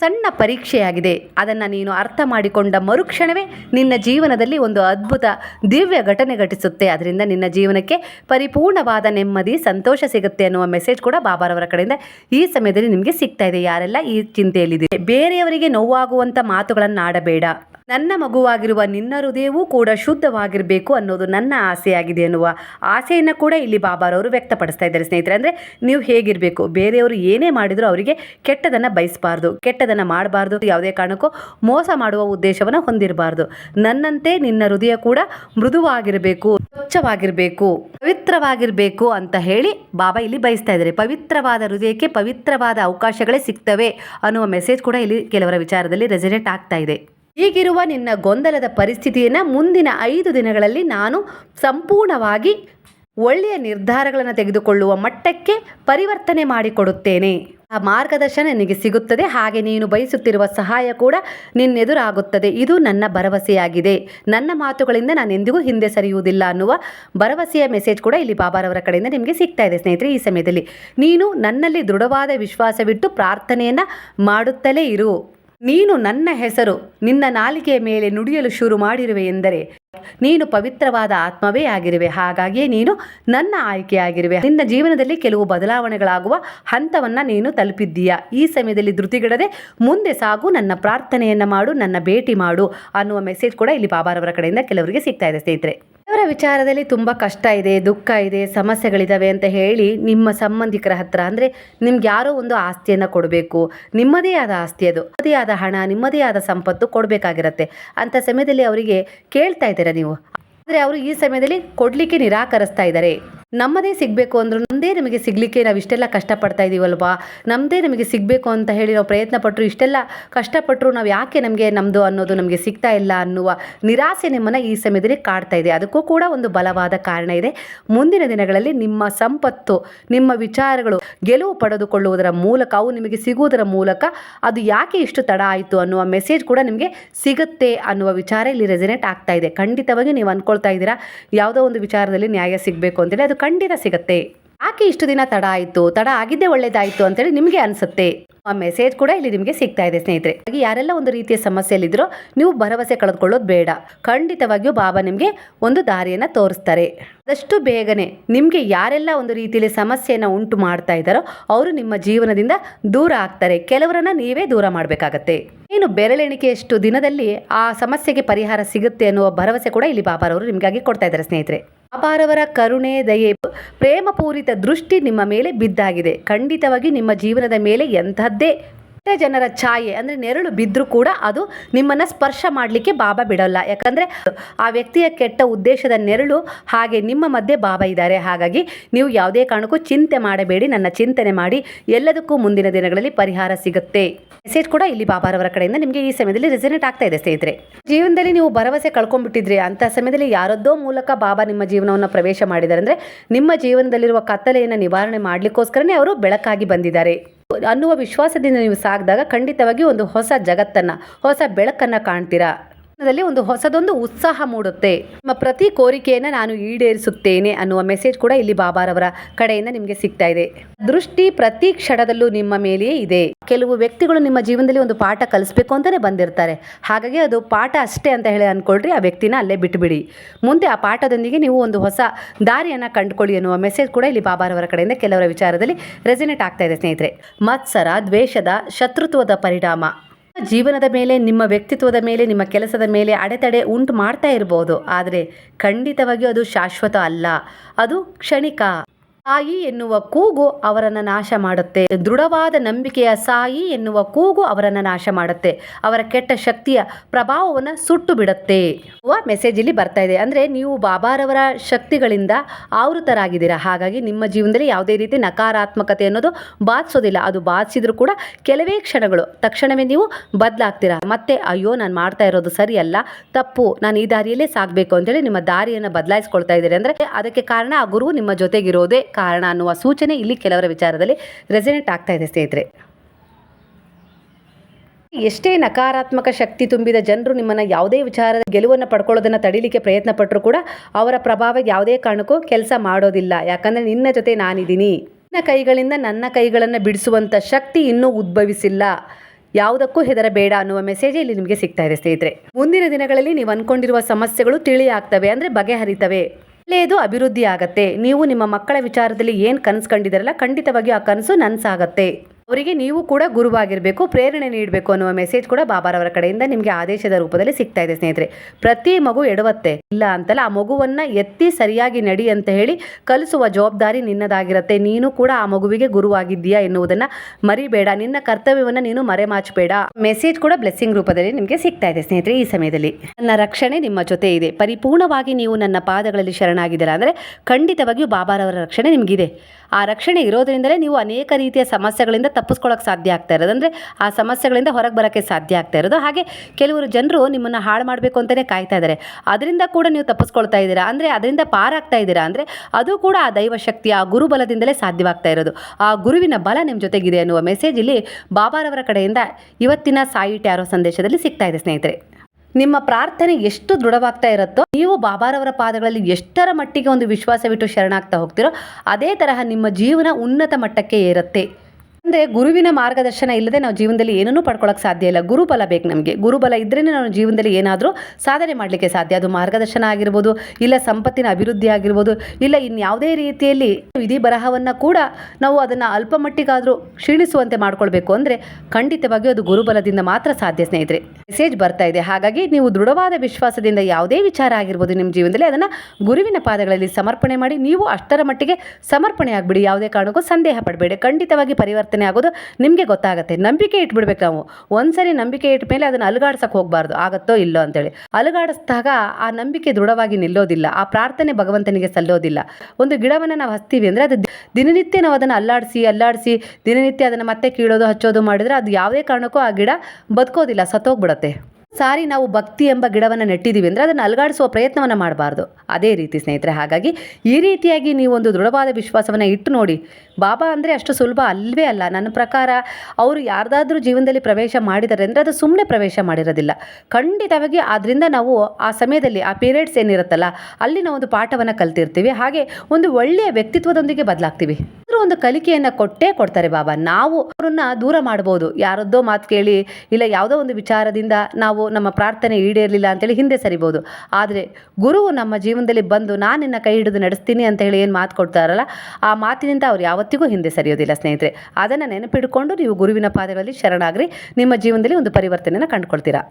ಸಣ್ಣ ಪರೀಕ್ಷೆಯಾಗಿದೆ. ಅದನ್ನು ನೀನು ಅರ್ಥ ಮಾಡಿಕೊಂಡ ಮರುಕ್ಷಣವೇ ನಿನ್ನ ಜೀವನದಲ್ಲಿ ಒಂದು ಅದ್ಭುತ ದಿವ್ಯ ಘಟನೆ ಘಟಿಸುತ್ತೆ. ಅದರಿಂದ ನಿನ್ನ ಜೀವನಕ್ಕೆ ಪರಿಪೂರ್ಣವಾದ ನೆಮ್ಮದಿ, ಸಂತೋಷ ಸಿಗುತ್ತೆ ಅನ್ನುವ ಮೆಸೇಜ್ ಕೂಡ ಬಾಬಾರವರ ಕಡೆಯಿಂದ ಈ ಸಮಯದಲ್ಲಿ ನಿಮಗೆ ಸಿಗ್ತಾ ಇದೆ. ಯಾರೆಲ್ಲ ಈ ಚಿಂತೆಯಲ್ಲಿದೆ ಬೇರೆಯವರಿಗೆ ನೋವಾಗುವಂಥ ಮಾತುಗಳನ್ನು ಆಡಬೇಡ ನನ್ನ ಮಗುವಾಗಿರುವ ನಿನ್ನ ಹೃದಯವೂ ಕೂಡ ಶುದ್ಧವಾಗಿರಬೇಕು ಅನ್ನೋದು ನನ್ನ ಆಸೆಯಾಗಿದೆ ಅನ್ನುವ ಆಸೆಯನ್ನು ಕೂಡ ಇಲ್ಲಿ ಬಾಬಾರವರು ವ್ಯಕ್ತಪಡಿಸ್ತಾ ಇದ್ದಾರೆ ಸ್ನೇಹಿತರೆ. ಅಂದರೆ ನೀವು ಹೇಗಿರಬೇಕು? ಬೇರೆಯವರು ಏನೇ ಮಾಡಿದರೂ ಅವರಿಗೆ ಕೆಟ್ಟದನ್ನು ಬಯಸಬಾರ್ದು, ಕೆಟ್ಟದನ್ನು ಮಾಡಬಾರ್ದು, ಯಾವುದೇ ಕಾರಣಕ್ಕೂ ಮೋಸ ಮಾಡುವ ಉದ್ದೇಶವನ್ನು ಹೊಂದಿರಬಾರ್ದು. ನನ್ನಂತೆ ನಿನ್ನ ಹೃದಯ ಕೂಡ ಮೃದುವಾಗಿರಬೇಕು, ಸ್ವಚ್ಛವಾಗಿರಬೇಕು, ಪವಿತ್ರವಾಗಿರಬೇಕು ಅಂತ ಹೇಳಿ ಬಾಬಾ ಇಲ್ಲಿ ಬಯಸ್ತಾ ಇದ್ದಾರೆ. ಪವಿತ್ರವಾದ ಹೃದಯಕ್ಕೆ ಪವಿತ್ರವಾದ ಅವಕಾಶಗಳೇ ಸಿಗ್ತವೆ ಅನ್ನುವ ಮೆಸೇಜ್ ಕೂಡ ಇಲ್ಲಿ ಕೆಲವರ ವಿಚಾರದಲ್ಲಿ ರೆಸಿನೇಟ್ ಆಗ್ತಾ ಇದೆ. ಈಗಿರುವ ನಿನ್ನ ಗೊಂದಲದ ಪರಿಸ್ಥಿತಿಯನ್ನು ಮುಂದಿನ ಐದು ದಿನಗಳಲ್ಲಿ ನಾನು ಸಂಪೂರ್ಣವಾಗಿ ಒಳ್ಳೆಯ ನಿರ್ಧಾರಗಳನ್ನು ತೆಗೆದುಕೊಳ್ಳುವ ಮಟ್ಟಕ್ಕೆ ಪರಿವರ್ತನೆ ಮಾಡಿಕೊಡುತ್ತೇನೆ. ಆ ಮಾರ್ಗದರ್ಶನ ನಿನಗೆ ಸಿಗುತ್ತದೆ. ಹಾಗೆ ನೀನು ಬಯಸುತ್ತಿರುವ ಸಹಾಯ ಕೂಡ ನಿನ್ನೆದುರಾಗುತ್ತದೆ. ಇದು ನನ್ನ ಭರವಸೆಯಾಗಿದೆ. ನನ್ನ ಮಾತುಗಳಿಂದ ನಾನು ಎಂದಿಗೂ ಹಿಂದೆ ಸರಿಯುವುದಿಲ್ಲ ಅನ್ನುವ ಭರವಸೆಯ ಮೆಸೇಜ್ ಕೂಡ ಇಲ್ಲಿ ಬಾಬಾರವರ ಕಡೆಯಿಂದ ನಿಮಗೆ ಸಿಗ್ತಾ ಇದೆ ಸ್ನೇಹಿತರೆ ಈ ಸಮಯದಲ್ಲಿ. ನೀನು ನನ್ನಲ್ಲಿ ದೃಢವಾದ ವಿಶ್ವಾಸವಿಟ್ಟು ಪ್ರಾರ್ಥನೆಯನ್ನು ಮಾಡುತ್ತಲೇ ಇರು. ನೀನು ನನ್ನ ಹೆಸರು ನಿನ್ನ ನಾಲಿಗೆಯ ಮೇಲೆ ನುಡಿಯಲು ಶುರು ಮಾಡಿರುವೆ ಎಂದರೆ, ನೀನು ಪವಿತ್ರವಾದ ಆತ್ಮವೇ ಆಗಿರುವೆ. ಹಾಗಾಗಿಯೇ ನೀನು ನನ್ನ ಆಯ್ಕೆಯಾಗಿರುವೆ. ನಿನ್ನ ಜೀವನದಲ್ಲಿ ಕೆಲವು ಬದಲಾವಣೆಗಳಾಗುವ ಹಂತವನ್ನು ನೀನು ತಲುಪಿದ್ದೀಯ. ಈ ಸಮಯದಲ್ಲಿ ಧೃತಿಗಿಡದೆ ಮುಂದೆ ಸಾಗು, ನನ್ನ ಪ್ರಾರ್ಥನೆಯನ್ನು ಮಾಡು, ನನ್ನ ಭೇಟಿ ಮಾಡು ಅನ್ನುವ ಮೆಸೇಜ್ ಕೂಡ ಇಲ್ಲಿ ಬಾಬಾರವರ ಕಡೆಯಿಂದ ಕೆಲವರಿಗೆ ಸಿಗ್ತಾ ಇದೆ ಸ್ನೇಹಿತರೆ. ಅವರ ವಿಚಾರದಲ್ಲಿ ತುಂಬ ಕಷ್ಟ ಇದೆ, ದುಃಖ ಇದೆ ಸಮಸ್ಯೆಗಳಿದ್ದಾವೆ ಅಂತ ಹೇಳಿ ನಿಮ್ಮ ಸಂಬಂಧಿಕರ ಹತ್ರ ಅಂದರೆ ನಿಮ್ಗೆ ಯಾರೋ ಒಂದು ಆಸ್ತಿಯನ್ನು ಕೊಡಬೇಕು. ನಿಮ್ಮದೇ ಆದ ಆಸ್ತಿ ಅದು. ನಿಮ್ಮದೇ ಆದ ಹಣ, ನಿಮ್ಮದೇ ಆದ ಸಂಪತ್ತು ಕೊಡಬೇಕಾಗಿರತ್ತೆ. ಅಂಥ ಸಮಯದಲ್ಲಿ ಅವರಿಗೆ ಕೇಳ್ತಾ ಇದ್ದೀರಾ ನೀವು? ಆದರೆ ಅವರು ಈ ಸಮಯದಲ್ಲಿ ಕೊಡಲಿಕ್ಕೆ ನಿರಾಕರಿಸ್ತಾ ಇದ್ದಾರೆ. ನಮ್ಮದೇ ಸಿಗಬೇಕು ಅಂದ್ರೆ ನಮ್ಮದೇ ನಮಗೆ ಸಿಗಲಿಕ್ಕೆ ನಾವು ಇಷ್ಟೆಲ್ಲ ಕಷ್ಟಪಡ್ತಾ ಇದ್ದೀವಲ್ವಾ ನಮ್ಮದೇ ನಮಗೆ ಸಿಗಬೇಕು ಅಂತ ಹೇಳಿ ನಾವು ಪ್ರಯತ್ನ ಪಟ್ಟರು ಇಷ್ಟೆಲ್ಲ ಕಷ್ಟಪಟ್ಟರು ನಾವು ಯಾಕೆ ನಮಗೆ ನಮ್ಮದು ಅನ್ನೋದು ನಮಗೆ ಸಿಗ್ತಾ ಇಲ್ಲ ಅನ್ನುವ ನಿರಾಸೆ ನಿಮ್ಮನ್ನು ಈ ಸಮಯದಲ್ಲಿ ಕಾಡ್ತಾ ಇದೆ. ಅದಕ್ಕೂ ಕೂಡ ಒಂದು ಬಲವಾದ ಕಾರಣ ಇದೆ. ಮುಂದಿನ ದಿನಗಳಲ್ಲಿ ನಿಮ್ಮ ಸಂಪತ್ತು, ನಿಮ್ಮ ವಿಚಾರಗಳು ಗೆಲುವು ಪಡೆದುಕೊಳ್ಳುವುದರ ಮೂಲಕ, ಅವು ನಿಮಗೆ ಸಿಗುವುದರ ಮೂಲಕ ಅದು ಯಾಕೆ ಇಷ್ಟು ತಡ ಆಯಿತು ಅನ್ನುವ ಮೆಸೇಜ್ ಕೂಡ ನಿಮಗೆ ಸಿಗುತ್ತೆ ಅನ್ನುವ ವಿಚಾರ ಇಲ್ಲಿ ರೆಸಿನೇಟ್ ಆಗ್ತಾ ಇದೆ. ಖಂಡಿತವಾಗಿ ನೀವು ಅಂದ್ಕೊಳ್ತಾ ಇದ್ದೀರಾ? ಯಾವುದೋ ಒಂದು ವಿಚಾರದಲ್ಲಿ ನ್ಯಾಯ ಸಿಗಬೇಕು ಅಂತೇಳಿ. ಅದು ಖಂಡಿತ ಸಿಗುತ್ತೆ. ಯಾಕೆ ಇಷ್ಟು ದಿನ ತಡ ಆಯಿತು, ತಡ ಆಗಿದ್ದೇ ಒಳ್ಳೇದಾಯಿತು ಅಂತೇಳಿ ನಿಮಗೆ ಅನಿಸುತ್ತೆ. ಆ ಮೆಸೇಜ್ ಕೂಡ ಇಲ್ಲಿ ನಿಮಗೆ ಸಿಗ್ತಾ ಇದೆ ಸ್ನೇಹಿತರೆ. ಹಾಗೆ ಯಾರೆಲ್ಲ ಒಂದು ರೀತಿಯ ಸಮಸ್ಯೆಯಲ್ಲಿದ್ರೋ ನೀವು ಭರವಸೆ ಕಳೆದುಕೊಳ್ಳೋದು ಬೇಡ. ಖಂಡಿತವಾಗಿಯೂ ಬಾಬಾ ನಿಮಗೆ ಒಂದು ದಾರಿಯನ್ನು ತೋರಿಸ್ತಾರೆ. ಅದಷ್ಟು ಬೇಗನೆ ನಿಮಗೆ ಯಾರೆಲ್ಲ ಒಂದು ರೀತಿಯಲ್ಲಿ ಸಮಸ್ಯೆಯನ್ನು ಉಂಟು ಮಾಡ್ತಾ ಇದ್ದಾರೋ ಅವರು ನಿಮ್ಮ ಜೀವನದಿಂದ ದೂರ ಆಗ್ತಾರೆ. ಕೆಲವರನ್ನ ನೀವೇ ದೂರ ಮಾಡಬೇಕಾಗತ್ತೆ. ಏನು ಬೆರಳೆಣಿಕೆಯಷ್ಟು ದಿನದಲ್ಲಿ ಆ ಸಮಸ್ಯೆಗೆ ಪರಿಹಾರ ಸಿಗುತ್ತೆ ಅನ್ನುವ ಭರವಸೆ ಕೂಡ ಇಲ್ಲಿ ಬಾಬಾರವರು ನಿಮಗಾಗಿ ಕೊಡ್ತಾ ಇದ್ದಾರೆ ಸ್ನೇಹಿತರೆ. ಬಾಬಾರವರ ಕರುಣೆ ದಯೆ ಪ್ರೇಮಪೂರಿತ ದೃಷ್ಟಿ ನಿಮ್ಮ ಮೇಲೆ ಬಿದ್ದಾಗಿದೆ. ಖಂಡಿತವಾಗಿ ನಿಮ್ಮ ಜೀವನದ ಮೇಲೆ ಎಂಥದ್ದೇ ಜನರ ಛಾಯೆ ಅಂದರೆ ನೆರಳು ಬಿದ್ದರೂ ಕೂಡ ಅದು ನಿಮ್ಮನ್ನು ಸ್ಪರ್ಶ ಮಾಡಲಿಕ್ಕೆ ಬಾಬಾ ಬಿಡೋಲ್ಲ. ಯಾಕಂದರೆ ಆ ವ್ಯಕ್ತಿಯ ಕೆಟ್ಟ ಉದ್ದೇಶದ ನೆರಳು ಹಾಗೆ ನಿಮ್ಮ ಮಧ್ಯೆ ಬಾಬಾ ಇದ್ದಾರೆ. ಹಾಗಾಗಿ ನೀವು ಯಾವುದೇ ಕಾರಣಕ್ಕೂ ಚಿಂತೆ ಮಾಡಬೇಡಿ. ನನ್ನ ಚಿಂತನೆ ಮಾಡಿ ಎಲ್ಲದಕ್ಕೂ ಮುಂದಿನ ದಿನಗಳಲ್ಲಿ ಪರಿಹಾರ ಸಿಗುತ್ತೆ. ಮೆಸೇಜ್ ಕೂಡ ಇಲ್ಲಿ ಬಾಬಾರವರ ಕಡೆಯಿಂದ ನಿಮಗೆ ಈ ಸಮಯದಲ್ಲಿ ರೆಸಿನೆಟ್ ಆಗ್ತಾ ಇದೆ ಸ್ನೇಹಿತರೆ. ಜೀವನದಲ್ಲಿ ನೀವು ಭರವಸೆ ಕಳ್ಕೊಂಡ್ಬಿಟ್ಟಿದ್ರಿ. ಅಂತ ಸಮಯದಲ್ಲಿ ಯಾರದ್ದೋ ಮೂಲಕ ಬಾಬಾ ನಿಮ್ಮ ಜೀವನವನ್ನು ಪ್ರವೇಶ ಮಾಡಿದ್ದಾರೆ. ಅಂದರೆ ನಿಮ್ಮ ಜೀವನದಲ್ಲಿರುವ ಕತ್ತಲೆಯನ್ನು ನಿವಾರಣೆ ಮಾಡಲಿಕ್ಕೋಸ್ಕರನೇ ಅವರು ಬೆಳಕಾಗಿ ಬಂದಿದ್ದಾರೆ. ಅನ್ನುವ ವಿಶ್ವಾಸದಿಂದ ನೀವು ಸಾಗಿದಾಗ ಖಂಡಿತವಾಗಿ ಒಂದು ಹೊಸ ಜಗತ್ತನ್ನು ಹೊಸ ಬೆಳಕನ್ನು ಕಾಣ್ತೀರಾ? ಒಂದು ಹೊಸದೊಂದು ಉತ್ಸಾಹ ಮೂಡುತ್ತೆ. ನಿಮ್ಮ ಪ್ರತಿ ಕೋರಿಕೆಯನ್ನು ನಾನು ಈಡೇರಿಸುತ್ತೇನೆ ಅನ್ನುವ ಮೆಸೇಜ್ ಕೂಡ ಇಲ್ಲಿ ಬಾಬಾರವರ ಕಡೆಯಿಂದ ನಿಮಗೆ ಸಿಗ್ತಾ ಇದೆ. ದೃಷ್ಟಿ ಪ್ರತಿ ಕ್ಷಣದಲ್ಲೂ ನಿಮ್ಮ ಮೇಲೆಯೇ ಇದೆ. ಕೆಲವು ವ್ಯಕ್ತಿಗಳು ನಿಮ್ಮ ಜೀವನದಲ್ಲಿ ಒಂದು ಪಾಠ ಕಲಿಸ್ಬೇಕು ಅಂತಲೇ ಬಂದಿರ್ತಾರೆ. ಹಾಗಾಗಿ ಅದು ಪಾಠ ಅಷ್ಟೇ ಅಂತ ಹೇಳಿ ಅಂದ್ಕೊಳ್ರಿ ಆ ವ್ಯಕ್ತಿನ ಅಲ್ಲೇ ಬಿಟ್ಟುಬಿಡಿ ಮುಂದೆ ಆ ಪಾಠದೊಂದಿಗೆ ನೀವು ಒಂದು ಹೊಸ ದಾರಿಯನ್ನು ಕಂಡುಕೊಳ್ಳಿ ಅನ್ನುವ ಮೆಸೇಜ್ ಕೂಡ ಇಲ್ಲಿ ಬಾಬಾರವರ ಕಡೆಯಿಂದ ಕೆಲವರ ವಿಚಾರದಲ್ಲಿ ರೆಸಿನೇಟ್ ಆಗ್ತಾ ಇದೆ ಸ್ನೇಹಿತರೆ. ಮತ್ಸರ, ದ್ವೇಷದ, ಶತ್ರುತ್ವದ ಪರಿಣಾಮ. ಜೀವನದ ಮೇಲೆ, ನಿಮ್ಮ ವ್ಯಕ್ತಿತ್ವದ ಮೇಲೆ, ನಿಮ್ಮ ಕೆಲಸದ ಮೇಲೆ ಅಡೆತಡೆ ಉಂಟು ಮಾಡ್ತಾ ಇರ್ಬೋದು. ಆದರೆ ಖಂಡಿತವಾಗಿಯೂ ಅದು ಶಾಶ್ವತ ಅಲ್ಲ. ಅದು ಕ್ಷಣಿಕ. ಸಾಯಿ ಎನ್ನುವ ಕೂಗು ಅವರನ್ನು ನಾಶ ಮಾಡುತ್ತೆ. ದೃಢವಾದ ನಂಬಿಕೆಯ ಸಾಯಿ ಎನ್ನುವ ಕೂಗು ಅವರನ್ನು ನಾಶ ಮಾಡುತ್ತೆ. ಅವರ ಕೆಟ್ಟ ಶಕ್ತಿಯ ಪ್ರಭಾವವನ್ನು ಸುಟ್ಟು ಬಿಡುತ್ತೆ ಮೆಸೇಜ್ ಇಲ್ಲಿ ಬರ್ತಾ ಇದೆ. ಅಂದ್ರೆ ನೀವು ಬಾಬಾರವರ ಶಕ್ತಿಗಳಿಂದ ಆವೃತರಾಗಿದ್ದೀರಾ? ಹಾಗಾಗಿ ನಿಮ್ಮ ಜೀವನದಲ್ಲಿ ಯಾವುದೇ ರೀತಿ ನಕಾರಾತ್ಮಕತೆ ಅನ್ನೋದು ಬಾಧಿಸೋದಿಲ್ಲ. ಅದು ಬಾಧಿಸಿದ್ರು ಕೂಡ ಕೆಲವೇ ಕ್ಷಣಗಳು, ತಕ್ಷಣವೇ ನೀವು ಬದಲಾಗ್ತೀರಾ? ಮತ್ತೆ ಅಯ್ಯೋ, ನಾನು ಮಾಡ್ತಾ ಇರೋದು ಸರಿಯಲ್ಲ, ತಪ್ಪು, ನಾನು ಈ ದಾರಿಯಲ್ಲೇ ಸಾಗಬೇಕು ಅಂತೇಳಿ ನಿಮ್ಮ ದಾರಿಯನ್ನು ಬದಲಾಯಿಸ್ಕೊಳ್ತಾ ಇದ್ದೀರಿ. ಅಂದರೆ ಅದಕ್ಕೆ ಕಾರಣ ಆ ಗುರು ನಿಮ್ಮ ಜೊತೆಗಿರೋದೇ. ಕಾರಣ ಅನ್ನುವ ಸೂಚನೆ ಇಲ್ಲಿ ಕೆಲವರ ವಿಚಾರದಲ್ಲಿ ರೆಸಿನೆಂಟ್ ಆಗ್ತಾ ಇದೆ ಸ್ನೇಹಿತರೆ. ಎಷ್ಟೇ ನಕಾರಾತ್ಮಕ ಶಕ್ತಿ ತುಂಬಿದ ಜನರು ನಿಮ್ಮನ್ನು ಯಾವುದೇ ವಿಚಾರದ ಗೆಲುವನ್ನು ಪಡ್ಕೊಳ್ಳೋದನ್ನು ತಡೀಲಿಕ್ಕೆ ಪ್ರಯತ್ನ ಪಟ್ಟರು ಕೂಡ ಅವರ ಪ್ರಭಾವ ಯಾವುದೇ ಕಾರಣಕ್ಕೂ ಕೆಲಸ ಮಾಡೋದಿಲ್ಲ. ಯಾಕಂದರೆ ನಿನ್ನ ಜೊತೆ ನಾನಿದ್ದೀನಿ. ನಿನ್ನ ಕೈಗಳಿಂದ ನನ್ನ ಕೈಗಳನ್ನು ಬಿಡಿಸುವಂಥ ಶಕ್ತಿ ಇನ್ನೂ ಉದ್ಭವಿಸಿಲ್ಲ. ಯಾವುದಕ್ಕೂ ಹೆದರಬೇಡ ಅನ್ನುವ ಮೆಸೇಜ್ ಇಲ್ಲಿ ನಿಮಗೆ ಸಿಗ್ತಾ ಇದೆ ಸ್ನೇಹಿತರೆ. ಮುಂದಿನ ದಿನಗಳಲ್ಲಿ ನೀವು ಅಂದ್ಕೊಂಡಿರುವ ಸಮಸ್ಯೆಗಳು ತಿಳಿ ಆಗ್ತವೆ ಅಂದರೆ ಬಗೆಹರಿತವೆ. ಒಳ್ಳೆಯದು ಅಭಿವೃದ್ಧಿ ಆಗತ್ತೆ ನೀವು ನಿಮ್ಮ ಮಕ್ಕಳ ವಿಚಾರದಲ್ಲಿ ಏನು ಕನಸು ಕಂಡಿದ್ದೀರಲ್ಲ ಖಂಡಿತವಾಗಿಯೂ ಆ ಕನಸು ನನಸಾಗತ್ತೆ. ಅವರಿಗೆ ನೀವು ಕೂಡ ಗುರುವಾಗಿರಬೇಕು, ಪ್ರೇರಣೆ ನೀಡಬೇಕು ಅನ್ನುವ ಮೆಸೇಜ್ ಕೂಡ ಬಾಬಾರವರ ಕಡೆಯಿಂದ ನಿಮಗೆ ಆದೇಶದ ರೂಪದಲ್ಲಿ ಸಿಗ್ತಾ ಇದೆ ಸ್ನೇಹಿತರೆ. ಪ್ರತಿ ಮಗು ಎಡವತ್ತೆ, ಇಲ್ಲ ಅಂತಲ್ಲ, ಆ ಮಗುವನ್ನು ಎತ್ತಿ ಸರಿಯಾಗಿ ನಡಿ ಅಂತ ಹೇಳಿ ಕಲಿಸುವ ಜವಾಬ್ದಾರಿ ನಿನ್ನದಾಗಿರುತ್ತೆ. ನೀನು ಕೂಡ ಆ ಮಗುವಿಗೆ ಗುರುವಾಗಿದ್ದೀಯಾ ಎನ್ನುವುದನ್ನು ಮರಿಬೇಡ. ನಿನ್ನ ಕರ್ತವ್ಯವನ್ನು ನೀನು ಮರೆಮಾಚಬೇಡ. ಮೆಸೇಜ್ ಕೂಡ ಬ್ಲೆಸ್ಸಿಂಗ್ ರೂಪದಲ್ಲಿ ನಿಮಗೆ ಸಿಗ್ತಾ ಇದೆ ಸ್ನೇಹಿತರೆ ಈ ಸಮಯದಲ್ಲಿ. ನನ್ನ ರಕ್ಷಣೆ ನಿಮ್ಮ ಜೊತೆ ಇದೆ. ಪರಿಪೂರ್ಣವಾಗಿ ನೀವು ನನ್ನ ಪಾದಗಳಲ್ಲಿ ಶರಣಾಗಿದ್ದೀರಾ ಅಂದರೆ ಖಂಡಿತವಾಗಿಯೂ ಬಾಬಾರವರ ರಕ್ಷಣೆ ನಿಮಗಿದೆ. ಆ ರಕ್ಷಣೆ ಇರೋದ್ರಿಂದಲೇ ನೀವು ಅನೇಕ ರೀತಿಯ ಸಮಸ್ಯೆಗಳಿಂದ ತಪ್ಪಿಸ್ಕೊಳ್ಳೋಕೆ ಸಾಧ್ಯ ಆಗ್ತಾ ಇರೋದು. ಅಂದರೆ ಆ ಸಮಸ್ಯೆಗಳಿಂದ ಹೊರಗೆ ಬರೋಕ್ಕೆ ಸಾಧ್ಯ ಆಗ್ತಾ ಇರೋದು. ಹಾಗೆ ಕೆಲವರು ಜನರು ನಿಮ್ಮನ್ನು ಹಾಳು ಮಾಡಬೇಕು ಅಂತಲೇ ಕಾಯ್ತಾ ಇದ್ದಾರೆ. ಅದರಿಂದ ಕೂಡ ನೀವು ತಪ್ಪಿಸ್ಕೊಳ್ತಾ ಇದ್ದೀರಾ? ಅಂದರೆ ಅದರಿಂದ ಪಾರಾಗ್ತಾ ಇದ್ದೀರಾ? ಅಂದರೆ ಅದು ಕೂಡ ಆ ದೈವಶಕ್ತಿ ಆ ಗುರುಬಲದಿಂದಲೇ ಸಾಧ್ಯವಾಗ್ತಾ ಇರೋದು. ಆ ಗುರುವಿನ ಬಲ ನಿಮ್ಮ ಜೊತೆಗಿದೆ ಅನ್ನುವ ಮೆಸೇಜ್ ಇಲ್ಲಿ ಬಾಬಾರವರ ಕಡೆಯಿಂದ ಇವತ್ತಿನ ಸಾಯಿ ಟ್ಯಾರೋ ಸಂದೇಶದಲ್ಲಿ ಸಿಗ್ತಾ ಇದೆ ಸ್ನೇಹಿತರೆ. ನಿಮ್ಮ ಪ್ರಾರ್ಥನೆ ಎಷ್ಟು ದೃಢವಾಗ್ತಾ ಇರುತ್ತೋ, ನೀವು ಬಾಬಾರವರ ಪಾದಗಳಲ್ಲಿ ಎಷ್ಟರ ಮಟ್ಟಿಗೆ ಒಂದು ವಿಶ್ವಾಸವಿಟ್ಟು ಶರಣಾಗ್ತಾ ಹೋಗ್ತಿರೋ, ಅದೇ ತರಹ ನಿಮ್ಮ ಜೀವನ ಉನ್ನತ ಮಟ್ಟಕ್ಕೆ ಏರುತ್ತೆ. ಅಂದರೆ ಗುರುವಿನ ಮಾರ್ಗದರ್ಶನ ಇಲ್ಲದೆ ನಾವು ಜೀವನದಲ್ಲಿ ಏನನ್ನೂ ಪಡ್ಕೊಳ್ಳೋಕೆ ಸಾಧ್ಯ ಇಲ್ಲ. ಗುರುಬಲ ಬೇಕು ನಮಗೆ. ಗುರುಬಲ ಇದ್ರೇ ನಾವು ಜೀವನದಲ್ಲಿ ಏನಾದರೂ ಸಾಧನೆ ಮಾಡಲಿಕ್ಕೆ ಸಾಧ್ಯ. ಅದು ಮಾರ್ಗದರ್ಶನ ಆಗಿರ್ಬೋದು, ಇಲ್ಲ ಸಂಪತ್ತಿನ ಅಭಿವೃದ್ಧಿ ಆಗಿರ್ಬೋದು, ಇಲ್ಲ ಇನ್ಯಾವುದೇ ರೀತಿಯಲ್ಲಿ ವಿಧಿ ಬರಹವನ್ನು ಕೂಡ ನಾವು ಅದನ್ನು ಅಲ್ಪ ಮಟ್ಟಿಗಾದರೂ ಕ್ಷೀಣಿಸುವಂತೆ ಮಾಡ್ಕೊಳ್ಬೇಕು ಅಂದರೆ ಖಂಡಿತವಾಗಿಯೂ ಅದು ಗುರುಬಲದಿಂದ ಮಾತ್ರ ಸಾಧ್ಯ, ಸ್ನೇಹಿತರೆ. ಮೆಸೇಜ್ ಬರ್ತಾ ಇದೆ. ಹಾಗಾಗಿ ನೀವು ದೃಢವಾದ ವಿಶ್ವಾಸದಿಂದ ಯಾವುದೇ ವಿಚಾರ ಆಗಿರ್ಬೋದು ನಿಮ್ಮ ಜೀವನದಲ್ಲಿ, ಅದನ್ನು ಗುರುವಿನ ಪಾದಗಳಲ್ಲಿ ಸಮರ್ಪಣೆ ಮಾಡಿ ನೀವು ಅಷ್ಟರ ಮಟ್ಟಿಗೆ ಸಮರ್ಪಣೆ ಆಗಿಬಿಡಿ. ಯಾವುದೇ ಕಾರಣಕ್ಕೂ ಸಂದೇಹ ಪಡಬೇಡಿ. ಖಂಡಿತವಾಗಿ ಪರಿವರ್ತನೆ ಆಗೋದು ನಿಮಗೆ ಗೊತ್ತಾಗುತ್ತೆ. ನಂಬಿಕೆ ಇಟ್ಬಿಡ್ಬೇಕು ನಾವು. ಒಂದ್ಸರಿ ನಂಬಿಕೆ ಇಟ್ಟ ಮೇಲೆ ಅದನ್ನು ಅಲುಗಾಡ್ಸಕ್ಕೆ ಹೋಗಬಾರ್ದು. ಆಗತ್ತೋ ಇಲ್ಲೋ ಅಂತೇಳಿ. ಅಲುಗಾಡಿಸಿದಾಗ ಆ ನಂಬಿಕೆ ದೃಢವಾಗಿ ನಿಲ್ಲೋದಿಲ್ಲ. ಆ ಪ್ರಾರ್ಥನೆ ಭಗವಂತನಿಗೆ ಸಲ್ಲೋದಿಲ್ಲ. ಒಂದು ಗಿಡವನ್ನು ನಾವು ಹಚ್ತೀವಿ ಅಂದರೆ ಅದು ದಿನನಿತ್ಯ ನಾವು ಅದನ್ನು ಅಲ್ಲಾಡಿಸಿ ಅಲ್ಲಾಡಿಸಿ ದಿನನಿತ್ಯ ಅದನ್ನು ಮತ್ತೆ ಕೀಳೋದು, ಹಚ್ಚೋದು ಮಾಡಿದರೆ ಅದು ಯಾವುದೇ ಕಾರಣಕ್ಕೂ ಆ ಗಿಡ ಬದುಕೋದಿಲ್ಲ, ಸತ್ತೋಗ್ಬಿಡತ್ತೆ. ಸಾರಿ ನಾವು ಭಕ್ತಿ ಎಂಬ ಗಿಡವನ್ನು ನೆಟ್ಟಿದ್ದೀವಿ ಅಂದರೆ ಅದನ್ನು ಅಲುಗಾಡಿಸುವ ಪ್ರಯತ್ನವನ್ನು ಮಾಡಬಾರ್ದು. ಅದೇ ರೀತಿ ಸ್ನೇಹಿತರೆ, ಹಾಗಾಗಿ ಈ ರೀತಿಯಾಗಿ ನೀವು ಒಂದು ದೃಢವಾದ ವಿಶ್ವಾಸವನ್ನು ಇಟ್ಟು ನೋಡಿ. ಬಾಬಾ ಅಂದರೆ ಅಷ್ಟು ಸುಲಭ ಅಲ್ವೇ ಅಲ್ಲ. ನನ್ನ ಪ್ರಕಾರ ಅವರು ಯಾರ್ದಾದ್ರೂ ಜೀವನದಲ್ಲಿ ಪ್ರವೇಶ ಮಾಡಿದ್ದಾರೆ ಅಂದರೆ ಅದು ಸುಮ್ಮನೆ ಪ್ರವೇಶ ಮಾಡಿರೋದಿಲ್ಲ. ಖಂಡಿತವಾಗಿ ಅದರಿಂದ ನಾವು ಆ ಸಮಯದಲ್ಲಿ, ಆ ಪೀರಿಯಡ್ಸ್ ಏನಿರುತ್ತಲ್ಲ ಅಲ್ಲಿ ನಾವು ಒಂದು ಪಾಠವನ್ನು ಕಲ್ತಿರ್ತೀವಿ. ಹಾಗೆ ಒಂದು ಒಳ್ಳೆಯ ವ್ಯಕ್ತಿತ್ವದೊಂದಿಗೆ ಬದಲಾಗ್ತೀವಿ. ಆದರೂ ಒಂದು ಕಲಿಕೆಯನ್ನು ಕೊಟ್ಟೇ ಕೊಡ್ತಾರೆ ಬಾಬಾ. ನಾವು ಅವರನ್ನು ದೂರ ಮಾಡ್ಬೋದು. ಯಾರದ್ದೋ ಮಾತು ಕೇಳಿ ಇಲ್ಲ ಯಾವುದೋ ಒಂದು ವಿಚಾರದಿಂದ ನಾವು ನಮ್ಮ ಪ್ರಾರ್ಥನೆ ಈಡೇರಲಿಲ್ಲ ಅಂತೇಳಿ ಹಿಂದೆ ಸರಿಬೋದು. ಆದರೆ ಗುರುವು ನಮ್ಮ ಜೀವನದಲ್ಲಿ ಬಂದು ನಾನು ನಿನ್ನ ಕೈ ಹಿಡಿದು ನಡೆಸ್ತೀನಿ ಅಂತ ಹೇಳಿ ಏನು ಮಾತು ಕೊಡ್ತಾರಲ್ಲ, ಆ ಮಾತಿನಿಂದ ಅವ್ರು ಯಾವತ್ತಿಗೂ ಹಿಂದೆ ಸರಿಯೋದಿಲ್ಲ, ಸ್ನೇಹಿತರೆ. ಅದನ್ನು ನೆನಪಿಟ್ಕೊಂಡು ನೀವು ಗುರುವಿನ ಪಾದಗಳಲ್ಲಿ ಶರಣಾಗ್ರಿ. ನಿಮ್ಮ ಜೀವನದಲ್ಲಿ ಒಂದು ಪರಿವರ್ತನೆಯನ್ನು ಕಂಡುಕೊಳ್ತೀರಾ.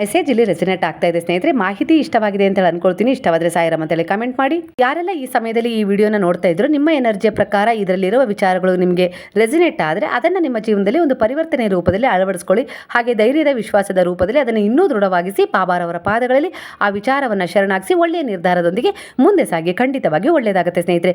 ಮೆಸೇಜ್ ಇಲ್ಲಿ ರೆಸಿನೇಟ್ ಆಗ್ತಾ ಇದೆ, ಸ್ನೇಹಿತರೆ. ಮಾಹಿತಿ ಇಷ್ಟವಾಗಿದೆ ಅಂತ ಹೇಳಿ ಅನ್ಕೊಳ್ತೀನಿ. ಇಷ್ಟವಾದರೆ ಸಾಯಿರಾಮ್ ಅಂತೇಳಿ ಕಮೆಂಟ್ ಮಾಡಿ. ಯಾರೆಲ್ಲ ಈ ಸಮಯದಲ್ಲಿ ಈ ವಿಡಿಯೋನ ನೋಡ್ತಾ ಇದ್ರು, ನಿಮ್ಮ ಎನರ್ಜಿಯ ಪ್ರಕಾರ ಇದರಲ್ಲಿರುವ ವಿಚಾರಗಳು ನಿಮಗೆ ರೆಸಿನೇಟ್ ಆದರೆ ಅದನ್ನು ನಿಮ್ಮ ಜೀವನದಲ್ಲಿ ಒಂದು ಪರಿವರ್ತನೆ ರೂಪದಲ್ಲಿ ಅಳವಡಿಸ್ಕೊಳ್ಳಿ. ಹಾಗೆ ಧೈರ್ಯದ, ವಿಶ್ವಾಸದ ರೂಪದಲ್ಲಿ ಅದನ್ನು ಇನ್ನೂ ದೃಢವಾಗಿಸಿ ಪಾಬಾರವರ ಪಾದಗಳಲ್ಲಿ ಆ ವಿಚಾರವನ್ನು ಶರಣಾಗಿಸಿ ಒಳ್ಳೆಯ ನಿರ್ಧಾರದೊಂದಿಗೆ ಮುಂದೆ ಸಾಗಿ ಖಂಡಿತವಾಗಿ ಒಳ್ಳೆಯದಾಗುತ್ತೆ, ಸ್ನೇಹಿತರೆ.